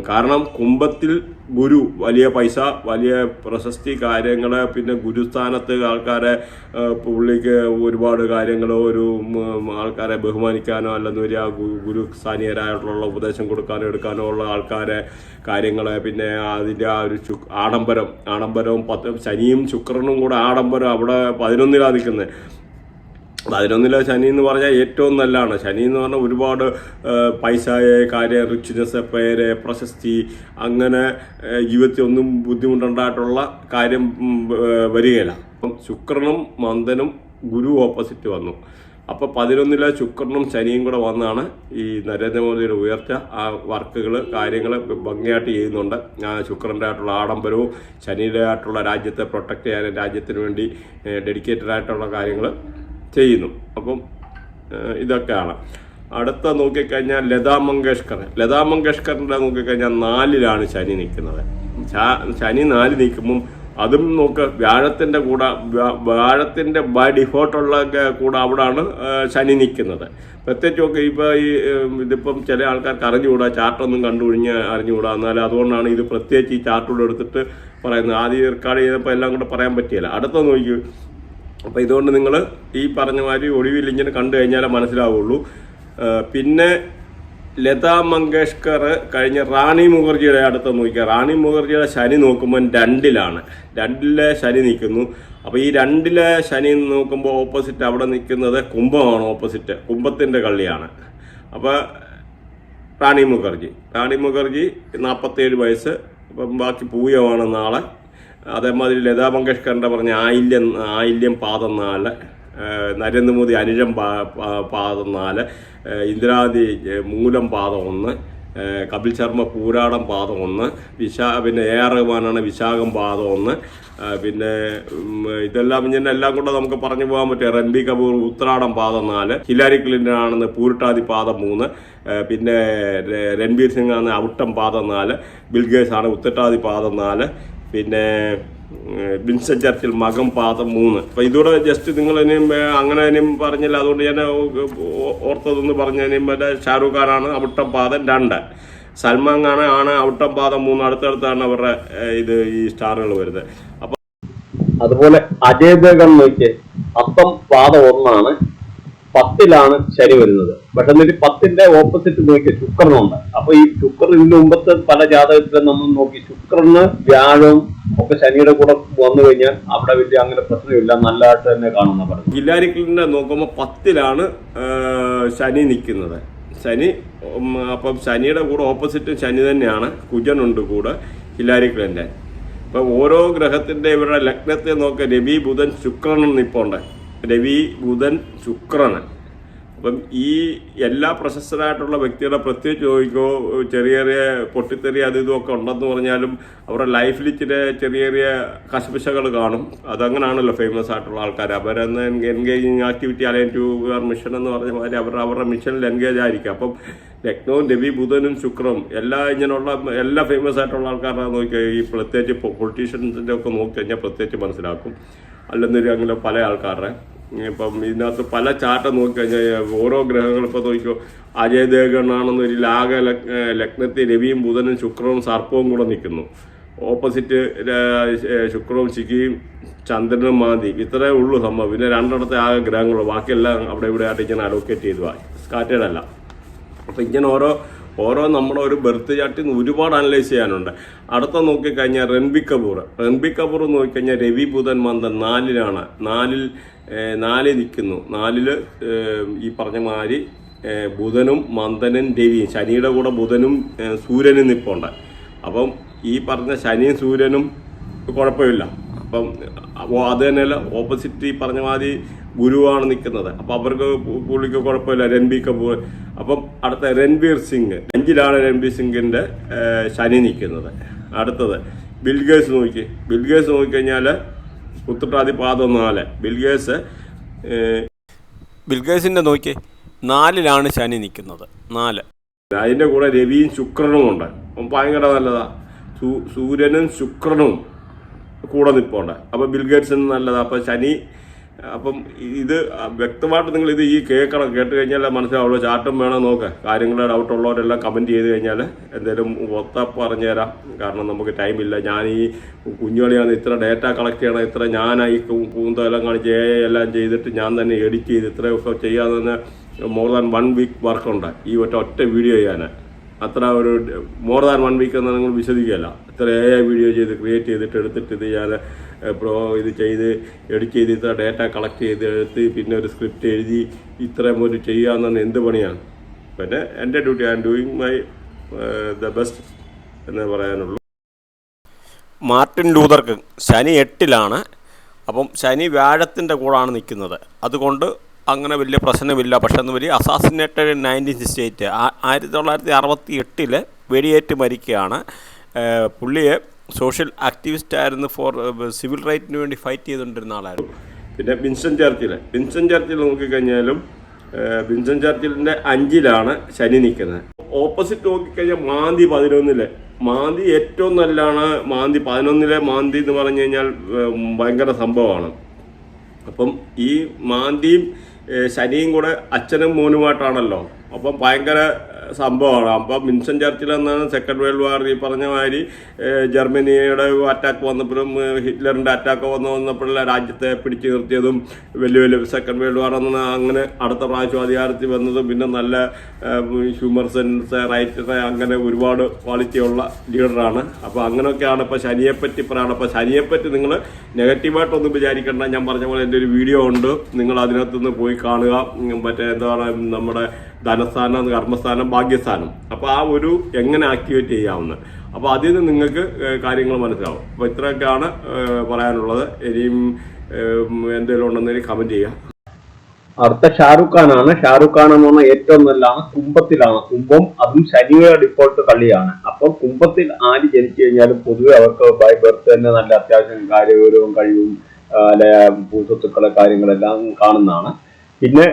കാരണം കുംഭത്തിൽ ഗുരു വലിയ പൈസ വലിയ പ്രശസ്തി കാര്യങ്ങൾ പിന്നെ ഗുരുസ്ഥാനത്ത് ആൾക്കാരെ പുള്ളിക്ക് ഒരുപാട് കാര്യങ്ങൾ ഒരു ആൾക്കാരെ ബഹുമാനിക്കാനോ അല്ലെന്ന് ഗു- ഗുരു സ്ഥാനീയരായിട്ടുള്ള ഉപദേശം കൊടുക്കാനോ എടുക്കാനോ ഉള്ള ആൾക്കാരെ കാര്യങ്ങൾ പിന്നെ അതിന്റെ ആ ഒരു ആഡംബരം ആഡംബരവും പത്ത് ശനിയും ശുക്രനും കൂടെ ആഡംബരം അവിടെ പതിനൊന്നിലാണ് നിൽക്കുന്നത് പതിനൊന്നിലെ ശനി എന്ന് പറഞ്ഞാൽ ഏറ്റവും നല്ലതാണ്. ശനി എന്ന് പറഞ്ഞാൽ ഒരുപാട് പൈസ കാര്യം റിച്ച്നെസ് പേര് പ്രശസ്തി അങ്ങനെ ജീവിതത്തിൽ ഒന്നും ബുദ്ധിമുട്ടുണ്ടായിട്ടുള്ള കാര്യം വരികയില്ല. അപ്പം ശുക്രനും മന്ദനും ഗുരു ഓപ്പോസിറ്റ് വന്നു. അപ്പോൾ പതിനൊന്നിലെ ശുക്രനും ശനിയും കൂടെ വന്നാണ് ഈ നരേന്ദ്രമോദിയുടെ ഉയർച്ച. ആ വർക്കുകൾ കാര്യങ്ങൾ ഭംഗിയായിട്ട് ചെയ്യുന്നുണ്ട്. ശുക്രന്റെ ആയിട്ടുള്ള ആഡംബരവും ശനിയുടെ ആയിട്ടുള്ള രാജ്യത്തെ പ്രൊട്ടക്റ്റ് ചെയ്യാനും രാജ്യത്തിന് വേണ്ടി ഡെഡിക്കേറ്റഡ് ആയിട്ടുള്ള കാര്യങ്ങൾ ചെയ്യുന്നു. അപ്പം ഇതൊക്കെയാണ്. അടുത്ത നോക്കിക്കഴിഞ്ഞാൽ ലതാ മങ്കേഷ്കർ. ലതാ മങ്കേഷ്കറിന്റെ നോക്കിക്കഴിഞ്ഞാൽ നാലിലാണ് ശനി നിൽക്കുന്നത്. ശനി നാല് നിൽക്കുമ്പം അതും നോക്ക് വ്യാഴത്തിന്റെ കൂടെ വ്യാ- വ്യാഴത്തിന്റെ ബൈ ഡിഫോൾട്ടുള്ള കൂടെ അവിടെയാണ് ശനി നിൽക്കുന്നത്. പ്രത്യേകിച്ച് ഇപ്പോൾ ഈ ഇതിപ്പം ചില ആൾക്കാർക്ക് അറിഞ്ഞുകൂടാ ചാർട്ടൊന്നും കണ്ടുപിടിഞ്ഞ് അറിഞ്ഞുകൂടാ. എന്നാൽ അതുകൊണ്ടാണ് ഇത് പ്രത്യേകിച്ച് ഈ ചാർട്ടൂടെ എടുത്തിട്ട് പറയുന്നത്. ആദ്യം റെക്കാർഡ് ചെയ്തപ്പോൾ എല്ലാം കൂടെ പറയാൻ പറ്റിയില്ല. അടുത്ത നോക്കി അപ്പോൾ ഇതുകൊണ്ട് നിങ്ങൾ ഈ പറഞ്ഞ മാതിരി ഒടുവിൽ ഇങ്ങനെ കണ്ടു കഴിഞ്ഞാലേ മനസ്സിലാവുള്ളൂ. പിന്നെ ലതാ മങ്കേഷ്കർ കഴിഞ്ഞ റാണി മുഖർജിയുടെ അടുത്ത് നോക്കിയാൽ റാണി മുഖർജിയുടെ ശനി നോക്കുമ്പോൾ രണ്ടിലാണ്. രണ്ടിലെ ശനി നിൽക്കുന്നു. അപ്പോൾ ഈ രണ്ടിലെ ശനി നോക്കുമ്പോൾ ഓപ്പോസിറ്റ് അവിടെ നിൽക്കുന്നത് കുംഭമാണ് ഓപ്പോസിറ്റ് കുംഭത്തിന്റെ കള്ളിയാണ്. അപ്പോൾ റാണി മുഖർജി റാണി മുഖർജി നാൽപ്പത്തേഴ് വയസ്സ് അപ്പം ബാക്കി പൂയമാണ് നാളെ. അതേമാതിരി ലതാ മങ്കേഷ്കറിന്റെ പറഞ്ഞ ആയില്യം ആയില്യം പാദം നാല് നരേന്ദ്രമോദി അനുജം പാ പാദം നാല് ഇന്ദിരാഗാന്ധി മൂലം പാദം ഒന്ന് കപിൽ ശർമ്മ പൂരാടം പാദം ഒന്ന് വിശാ പിന്നെ എ ആർ റഹ്മാനാണ് വിശാഖം പാദം ഒന്ന് പിന്നെ ഇതെല്ലാം ഇങ്ങനെ എല്ലാം കൂടെ നമുക്ക് പറഞ്ഞു പോകാൻ പറ്റും. റൺബി കപൂർ ഉത്രാടം പാദം നാല് ഹിലാരി ക്ലിന്റൺ ആണെന്ന് പൂരിട്ടാതി പാദം മൂന്ന് പിന്നെ രൺബീർ സിംഗ് ആണ് ഔട്ടം പാദം നാല് ബിൽഗേസ് ആണ് ഉത്തട്ടാതി പാദം നാല് പിന്നെ വിൻസൻ ചർച്ചിൽ മകം പാദം മൂന്ന്. അപ്പൊ ഇതൂടെ ജസ്റ്റ് നിങ്ങൾ ഇനിയും അങ്ങനെ ഇനിയും പറഞ്ഞില്ല. അതുകൊണ്ട് ഞാൻ ഓർത്തതെന്ന് പറഞ്ഞു ഇനിയും ഷാരൂഖ് ഖാനാണ് അവിട്ടം പാദം രണ്ട്. സൽമാൻ ഖാൻ ആണ് അവിട്ടം പാദം മൂന്ന്. അടുത്തടുത്താണ് അവരുടെ ഇത് ഈ സ്റ്റാറുകൾ വരുന്നത്. അപ്പൊ അതുപോലെ അജയ് ദേവൻ നോക്കിയേ അത്തം പാദം ഒന്നാണ്. പത്തിലാണ് ശനി വരുന്നത്. പക്ഷെ എന്നിട്ട് പത്തിന്റെ ഓപ്പോസിറ്റ് നോക്കി ശുക്രനുണ്ട്. അപ്പൊ ഈ ശുക്രൻ ഇതിന് മുമ്പത്തെ പല ജാതകത്തിലും നമ്മൾ നോക്കി ശുക്രന് വ്യാഴം ഒക്കെ ശനിയുടെ കൂടെ വന്നു കഴിഞ്ഞാൽ അവിടെ വലിയ അങ്ങനെ പ്രശ്നമില്ല. നല്ലതായിട്ട് തന്നെ കാണുന്ന പറഞ്ഞു ഹില്ലാരി നോക്കുമ്പോ നോക്കുമ്പോൾ പത്തിലാണ് ശനി നിൽക്കുന്നത്. ശനി അപ്പം ശനിയുടെ കൂടെ ഓപ്പോസിറ്റ് ശനി തന്നെയാണ്. കുജനുണ്ട് കൂടെ ഹില്ലാരി അപ്പൊ ഓരോ ഗ്രഹത്തിന്റെ ഇവരുടെ ലഗ്നത്തെ നോക്കുക രവി ബുധൻ ശുക്രനും നിപ്പുണ്ട്. രവി ബുധൻ ശുക്രന്. അപ്പം ഈ എല്ലാ പ്രശസ്തരായിട്ടുള്ള വ്യക്തികളെ പ്രത്യേകിച്ച് ചോദിക്കോ ചെറിയ ചെറിയ പൊട്ടിത്തെറി അത് ഇതുമൊക്കെ ഉണ്ടെന്ന് പറഞ്ഞാലും അവരുടെ ലൈഫിൽ ഇച്ചിരി ചെറിയ ചെറിയ കശപിശകൾ കാണും. അതങ്ങനാണല്ലോ ഫേമസ് ആയിട്ടുള്ള ആൾക്കാർ അവരെന്ന് engaging activity aligned to mission എന്ന് പറഞ്ഞ മാതിരി അവർ അവരുടെ മിഷനിൽ എൻഗേജ് ആയിരിക്കും. അപ്പം ലക്നവും രവി ബുധനും ശുക്രവും എല്ലാ ഇങ്ങനെയുള്ള എല്ലാ ഫേമസ് ആയിട്ടുള്ള ആൾക്കാരെ നോക്കി ഈ പ്രത്യേകിച്ച് പൊളിറ്റീഷ്യൻസിന്റെ ഒക്കെ നോക്കി കഴിഞ്ഞാൽ പ്രത്യേകിച്ച് മനസ്സിലാക്കും. അല്ലെന്നൊരു അങ്ങനെ പല ആൾക്കാരുടെ ഇപ്പം ഇതിനകത്ത് പല ചാർട്ട് നോക്കിക്കഴിഞ്ഞാൽ ഓരോ ഗ്രഹങ്ങൾ ഇപ്പോൾ നോക്കിക്കോ അജയ് ദേവഗണ്ണാണെന്ന് ഒരു ലാഗ ലഗ്നത്തിൽ രവിയും ബുധനും ശുക്രവും സർപ്പവും കൂടെ നിൽക്കുന്നു. ഓപ്പോസിറ്റ് ശുക്രവും ശിഖിയും ചന്ദ്രനും മാന്തി. ഇത്രേ ഉള്ളൂ സംഭവം. പിന്നെ രണ്ടിടത്തെ ആകെ ഗ്രഹങ്ങളുള്ളൂ. ബാക്കിയെല്ലാം അവിടെ ഇവിടെ ആയിട്ട് ഇങ്ങനെ അലോക്കേറ്റ് ചെയ്തു സ്കാറ്റേഡ് അല്ല. അപ്പം ഇങ്ങനെ ഓരോ ഓരോ നമ്മുടെ ഒരു ബർത്ത് ചാർട്ടിൽ നിന്ന് ഒരുപാട് അനലൈസ് ചെയ്യാനുണ്ട്. അടുത്ത നോക്കിക്കഴിഞ്ഞാൽ റൺബി കപൂർ. റൺബി കപൂർ നോക്കിക്കഴിഞ്ഞാൽ രവി ബുധൻ മന്ദൻ നാലിലാണ്. നാലിൽ നാലിൽ നിൽക്കുന്നു. നാലിൽ ഈ പറഞ്ഞ മാതിരി ബുധനും മന്ദനും രവിയും. ശനിയുടെ കൂടെ ബുധനും സൂര്യനും നിൽപ്പുണ്ട് അപ്പം ഈ പറഞ്ഞ ശനിയും സൂര്യനും കുഴപ്പമില്ല. അപ്പം അത് തന്നെയല്ല ഓപ്പോസിറ്റ് ഈ പറഞ്ഞ മാതിരി ഗുരുവാണ് നിൽക്കുന്നത്. അപ്പം അവർക്ക് പുള്ളിക്ക് കുഴപ്പമില്ല. രൺബീർ കപൂർ. അപ്പം അടുത്ത രൺബീർ സിംഗ്. അഞ്ചിലാണ് രൺബീർ സിംഗിന്റെ ഏഹ്, ശനി നിൽക്കുന്നത്. അടുത്തത് ബിൽഗേഴ്സ് നോക്കി. ബിൽഗേഴ്സ് നോക്കിക്കഴിഞ്ഞാൽ ഉത്തട്ടാതി പാദം നാല് ബിൽഗേഴ്സ് ബിൽഗേഴ്സിന്റെ നോക്കി നാലിലാണ് ശനി നിൽക്കുന്നത്. നാല്. അതിന്റെ കൂടെ രവിയും ശുക്രനും ഉണ്ട്. അപ്പം ഭയങ്കര നല്ലതാ. സൂര്യനും ശുക്രനും കൂടെ നിൽപ്പുണ്ട് അപ്പോൾ ബിൽഗേറ്റ്സിന് നല്ലതാണ് അപ്പോൾ ശനി അപ്പം ഇത് വ്യക്തമായിട്ട് നിങ്ങൾ ഇത് ഈ കേൾക്കണം. കേട്ട് കഴിഞ്ഞാൽ മനസ്സിലാവുള്ളൂ. ചാർട്ടും വേണം നോക്ക് കാര്യങ്ങൾ ഡൗട്ട് ഉള്ളവരെല്ലാം കമന്റ് ചെയ്ത് കഴിഞ്ഞാൽ എന്തെങ്കിലും ഒത്ത പറഞ്ഞുതരാം. കാരണം നമുക്ക് ടൈമില്ല ഞാൻ ഈ കുഞ്ഞുകളിയാണ് ഇത്ര ഡേറ്റ കളക്ട് ചെയ്യണം ഇത്ര ഞാനായി കൂന്തലെല്ലാം കാണിച്ച് എല്ലാം ചെയ്തിട്ട് ഞാൻ തന്നെ എഡിറ്റ് ചെയ്ത് ഇത്ര ദിവസം ചെയ്യാതെ തന്നെ മോർ ദാൻ വൺ വീക്ക് വർക്കുണ്ട് ഈ ഒറ്റ ഒറ്റ വീഡിയോ ചെയ്യാൻ. അത്ര ഒരു മോർ ദാൻ വൺ വീക്ക് എന്ന് നിങ്ങൾ വിശ്വസിക്കുകയല്ല. ഇത്ര എ വീഡിയോ ചെയ്ത് ക്രിയേറ്റ് ചെയ്തിട്ട് എടുത്തിട്ട് ഇത് ഞാൻ പ്രോ ഇത് ചെയ്ത് എഡിറ്റ് ചെയ്ത് ഇത്ര ഡേറ്റ കളക്ട് ചെയ്ത് എടുത്ത് പിന്നെ ഒരു സ്ക്രിപ്റ്റ് എഴുതി ഇത്രയും ഒരു ചെയ്യാമെന്ന് എന്ത് പണിയാണ്? പിന്നെ എന്റെ duty I am doing my the best എന്ന് പറയാനുള്ളൂ. മാർട്ടിൻ ലൂതർക്ക് ശനി എട്ടിലാണ്. അപ്പം ശനി വ്യാഴത്തിന്റെ കൂടാണ് നിൽക്കുന്നത്. അതുകൊണ്ട് അങ്ങനെ വലിയ പ്രശ്നമില്ല. പക്ഷെ എന്ന് വലിയ അസാസിനേറ്റഡ് നയന്റീൻ സിക്സ്റ്റി എയ്റ്റ് ആയിരത്തി തൊള്ളായിരത്തി അറുപത്തി എട്ടിൽ വെടിയേറ്റ് മരിക്കുകയാണ്. പുള്ളിയെ സോഷ്യൽ ആക്ടിവിസ്റ്റ് ആയിരുന്നു ഫോർ സിവിൽ റൈറ്റിന് വേണ്ടി ഫൈറ്റ് ചെയ്തുകൊണ്ടിരുന്ന ആളായിരുന്നു. പിന്നെ വിൻസൻ ചർച്ചിൽ വിൻസൻ ചർച്ചിൽ നോക്കിക്കഴിഞ്ഞാലും വിൻസൻ ചർച്ചിലിന്റെ അഞ്ചിലാണ് ശനി നിൽക്കുന്നത്. ഓപ്പോസിറ്റ് നോക്കിക്കഴിഞ്ഞാൽ മാന്തി പതിനൊന്നിൽ. മാന്തി ഏറ്റവും നല്ലതാണ് മാന്തി പതിനൊന്നിലെ മാന്തി എന്ന് പറഞ്ഞു കഴിഞ്ഞാൽ ഭയങ്കര സംഭവമാണ്. അപ്പം ഈ മാന്തിയും ശനിയും കൂടെ അച്ഛനും മോനുമായിട്ടാണല്ലോ. അപ്പം ഭയങ്കര സംഭവമാണ്. അപ്പം മിൻസൺ ചർച്ചിൽ എന്നാണ് സെക്കൻഡ് വേൾഡ് വാർ ഈ പറഞ്ഞ മാതിരി ജർമ്മനിയുടെ അറ്റാക്ക് വന്നപ്പോഴും ഹിറ്റ്ലറിന്റെ അറ്റാക്ക് വന്ന് വന്നപ്പോഴുള്ള രാജ്യത്തെ പിടിച്ചു നിർത്തിയതും വലിയ വലിയ സെക്കൻഡ് വേൾഡ് വാർ എന്ന അങ്ങനെ അടുത്ത പ്രാവശ്യം അധികാരത്തിൽ വന്നതും പിന്നെ നല്ല ഹ്യൂമർ സെൻസ് റൈറ്റ് അങ്ങനെ ഒരുപാട് ക്വാളിറ്റിയുള്ള ലീഡറാണ് അപ്പോൾ അങ്ങനെയൊക്കെയാണ് ഇപ്പോൾ ശനിയെപ്പറ്റി പറയുന്നത് അപ്പോൾ ശനിയെപ്പറ്റി നിങ്ങൾ നെഗറ്റീവായിട്ടൊന്നും വിചാരിക്കേണ്ട. ഞാൻ പറഞ്ഞ പോലെ എന്റെ ഒരു വീഡിയോ ഉണ്ട്. നിങ്ങൾ അതിനകത്തുനിന്ന് പോയി കാണുക. മറ്റേ എന്താണ് നമ്മുടെ ധനസ്ഥാനം കർമ്മസ്ഥാനം ഭാഗ്യസ്ഥാനം. അപ്പോൾ ആ ഒരു എങ്ങനെ ആക്ടിവേറ്റ് ചെയ്യാവുന്ന? അപ്പോൾ അതിൽ നിന്ന് നിങ്ങൾക്ക് കാര്യങ്ങൾ മനസ്സിലാവും. അപ്പോൾ ഇത്രയൊക്കെയാണ് പറയാനുള്ളത്. ഇനിയും എന്തെങ്കിലും ഉണ്ടെന്നെങ്കിൽ കമന്റ് ചെയ്യുക അടുത്ത ഷാറുഖ് ഖാനാണ്. ഷാറുഖ് ഖാൻ എന്ന് പറഞ്ഞാൽ ഏറ്റവും നല്ലതാണ് കുംഭത്തിലാണ്. കുംഭം അതും ശനിയുടെ ഡിഫോൾട്ട് കളിയാണ്. അപ്പം കുംഭത്തിൽ ആര് ജനിച്ചു കഴിഞ്ഞാലും പൊതുവെ അവർക്ക് ബൈ ബർത്ത് തന്നെ നല്ല അത്യാവശ്യം കാര്യഗൗരവവും കഴിവും അല്ലെ ഭൂസ്വത്തുക്കളെ കാര്യങ്ങളെല്ലാം കാണുന്നതാണ്. പിന്നെ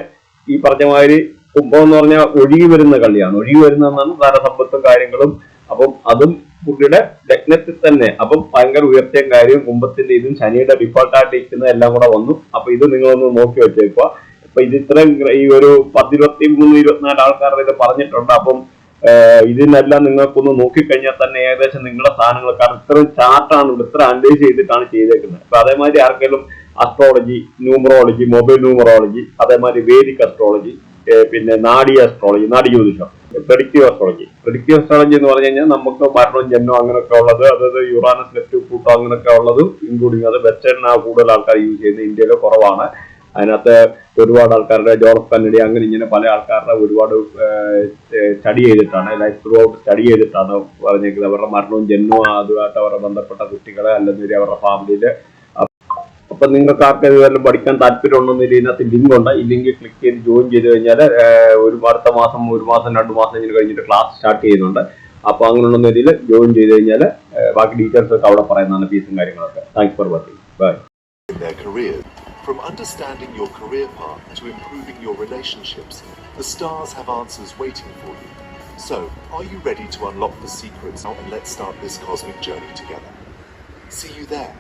ഈ പറഞ്ഞ മാതിരി കുംഭം എന്ന് പറഞ്ഞാൽ ഒഴുകി വരുന്ന കളിയാണ് ഒഴുകി വരുന്നതെന്നാണ് ധനസമ്പത്തും കാര്യങ്ങളും. അപ്പം അതും കുട്ടിയുടെ ലഗ്നത്തിൽ തന്നെ. അപ്പം ഭയങ്കര ഉയർച്ചയും കാര്യവും കുംഭത്തിന്റെ ഇതും ശനിയുടെ ഡിഫോൾട്ടായിട്ട് ഇരിക്കുന്നത് എല്ലാം കൂടെ വന്നു. അപ്പൊ ഇത് നിങ്ങളൊന്ന് നോക്കി വെച്ചേക്കുക. അപ്പൊ ഇത് ഇത്രയും ഈ ഒരു പത്തിരുപത്തി മൂന്ന് ഇരുപത്തിനാല് ആൾക്കാരുടെ ഇത് പറഞ്ഞിട്ടുണ്ട്. അപ്പം ഇതിനെല്ലാം നിങ്ങൾക്കൊന്ന് നോക്കിക്കഴിഞ്ഞാൽ തന്നെ ഏകദേശം നിങ്ങളുടെ സാധനങ്ങൾ കാരണം ഇത്രയും ചാർട്ടാണ് ഇവിടെ ഇത്ര അനലൈസ് ചെയ്തിട്ടാണ് ചെയ്തേക്കുന്നത്. അപ്പൊ അതേമാതിരി ആർക്കെങ്കിലും അസ്ട്രോളജി ന്യൂമറോളജി മൊബൈൽ ന്യൂമറോളജി അതേമാതിരി വേദിക് അസ്ട്രോളജി പിന്നെ നാഡി അസ്ട്രോളജി നാഡി ജ്യോതിഷം പ്രെഡിക്റ്റീവ് അസ്ട്രോളജി പ്രെഡിക്റ്റീവ് അസ്ട്രോളജി എന്ന് പറഞ്ഞു കഴിഞ്ഞാൽ നമുക്ക് മരണവും ജന്മവും അങ്ങനെയൊക്കെ ഉള്ളത് അതായത് യുറാനസ് നെപ്റ്റ്യൂൺ കൂട്ടം അങ്ങനെയൊക്കെ ഉള്ളത് ഇൻക്ലൂഡിങ് അത് വെസ്റ്റേൺ കൂടുതൽ ആൾക്കാർ യൂസ് ചെയ്യുന്നത് ഇന്ത്യയിൽ കുറവാണ്. അതിനകത്ത് ഒരുപാട് ആൾക്കാരുടെ ജോർജ് കന്നഡി അങ്ങനെ ഇങ്ങനെ പല ആൾക്കാരുടെ ഒരുപാട് സ്റ്റഡി ചെയ്തിട്ടാണ് ലൈഫ് ത്രൂ ഔട്ട് സ്റ്റഡി ചെയ്തിട്ടാണ് പറഞ്ഞേക്കുന്നത്. അവരുടെ മരണവും ജന്മവും അതുമായിട്ട് അവരുടെ ബന്ധപ്പെട്ട കുട്ടികളെ അല്ലെങ്കിൽ അവരുടെ ഫാമിലിയിൽ അപ്പൊ നിങ്ങൾക്ക് ആർക്കും ഇതുവരെ പഠിക്കാൻ താല്പര്യം ഉണ്ടെന്നില്ല ഇതിനകത്ത് ലിങ്ക് ഉണ്ട് ഈ ലിങ്ക് ക്ലിക്ക് ചെയ്ത് ജോയിൻ ചെയ്ത് കഴിഞ്ഞാൽ ഒരു അടുത്ത മാസം ഒരു മാസം രണ്ട് മാസം കഴിഞ്ഞിട്ട് ക്ലാസ് സ്റ്റാർട്ട് ചെയ്യുന്നുണ്ട് അപ്പൊ അങ്ങനെയുള്ള രീതിയിൽ ജോയിൻ ചെയ്ത് കഴിഞ്ഞാൽ ബാക്കി ഡീറ്റെയിൽസ് ഒക്കെ അവിടെ പറയുന്നതാണ് ഫീസും കാര്യങ്ങളൊക്കെ thanks for watching bye From understanding your career path to improving your relationships, the stars have answers waiting for you. So, are you ready to unlock the secrets and let's start this cosmic journey together? See you there.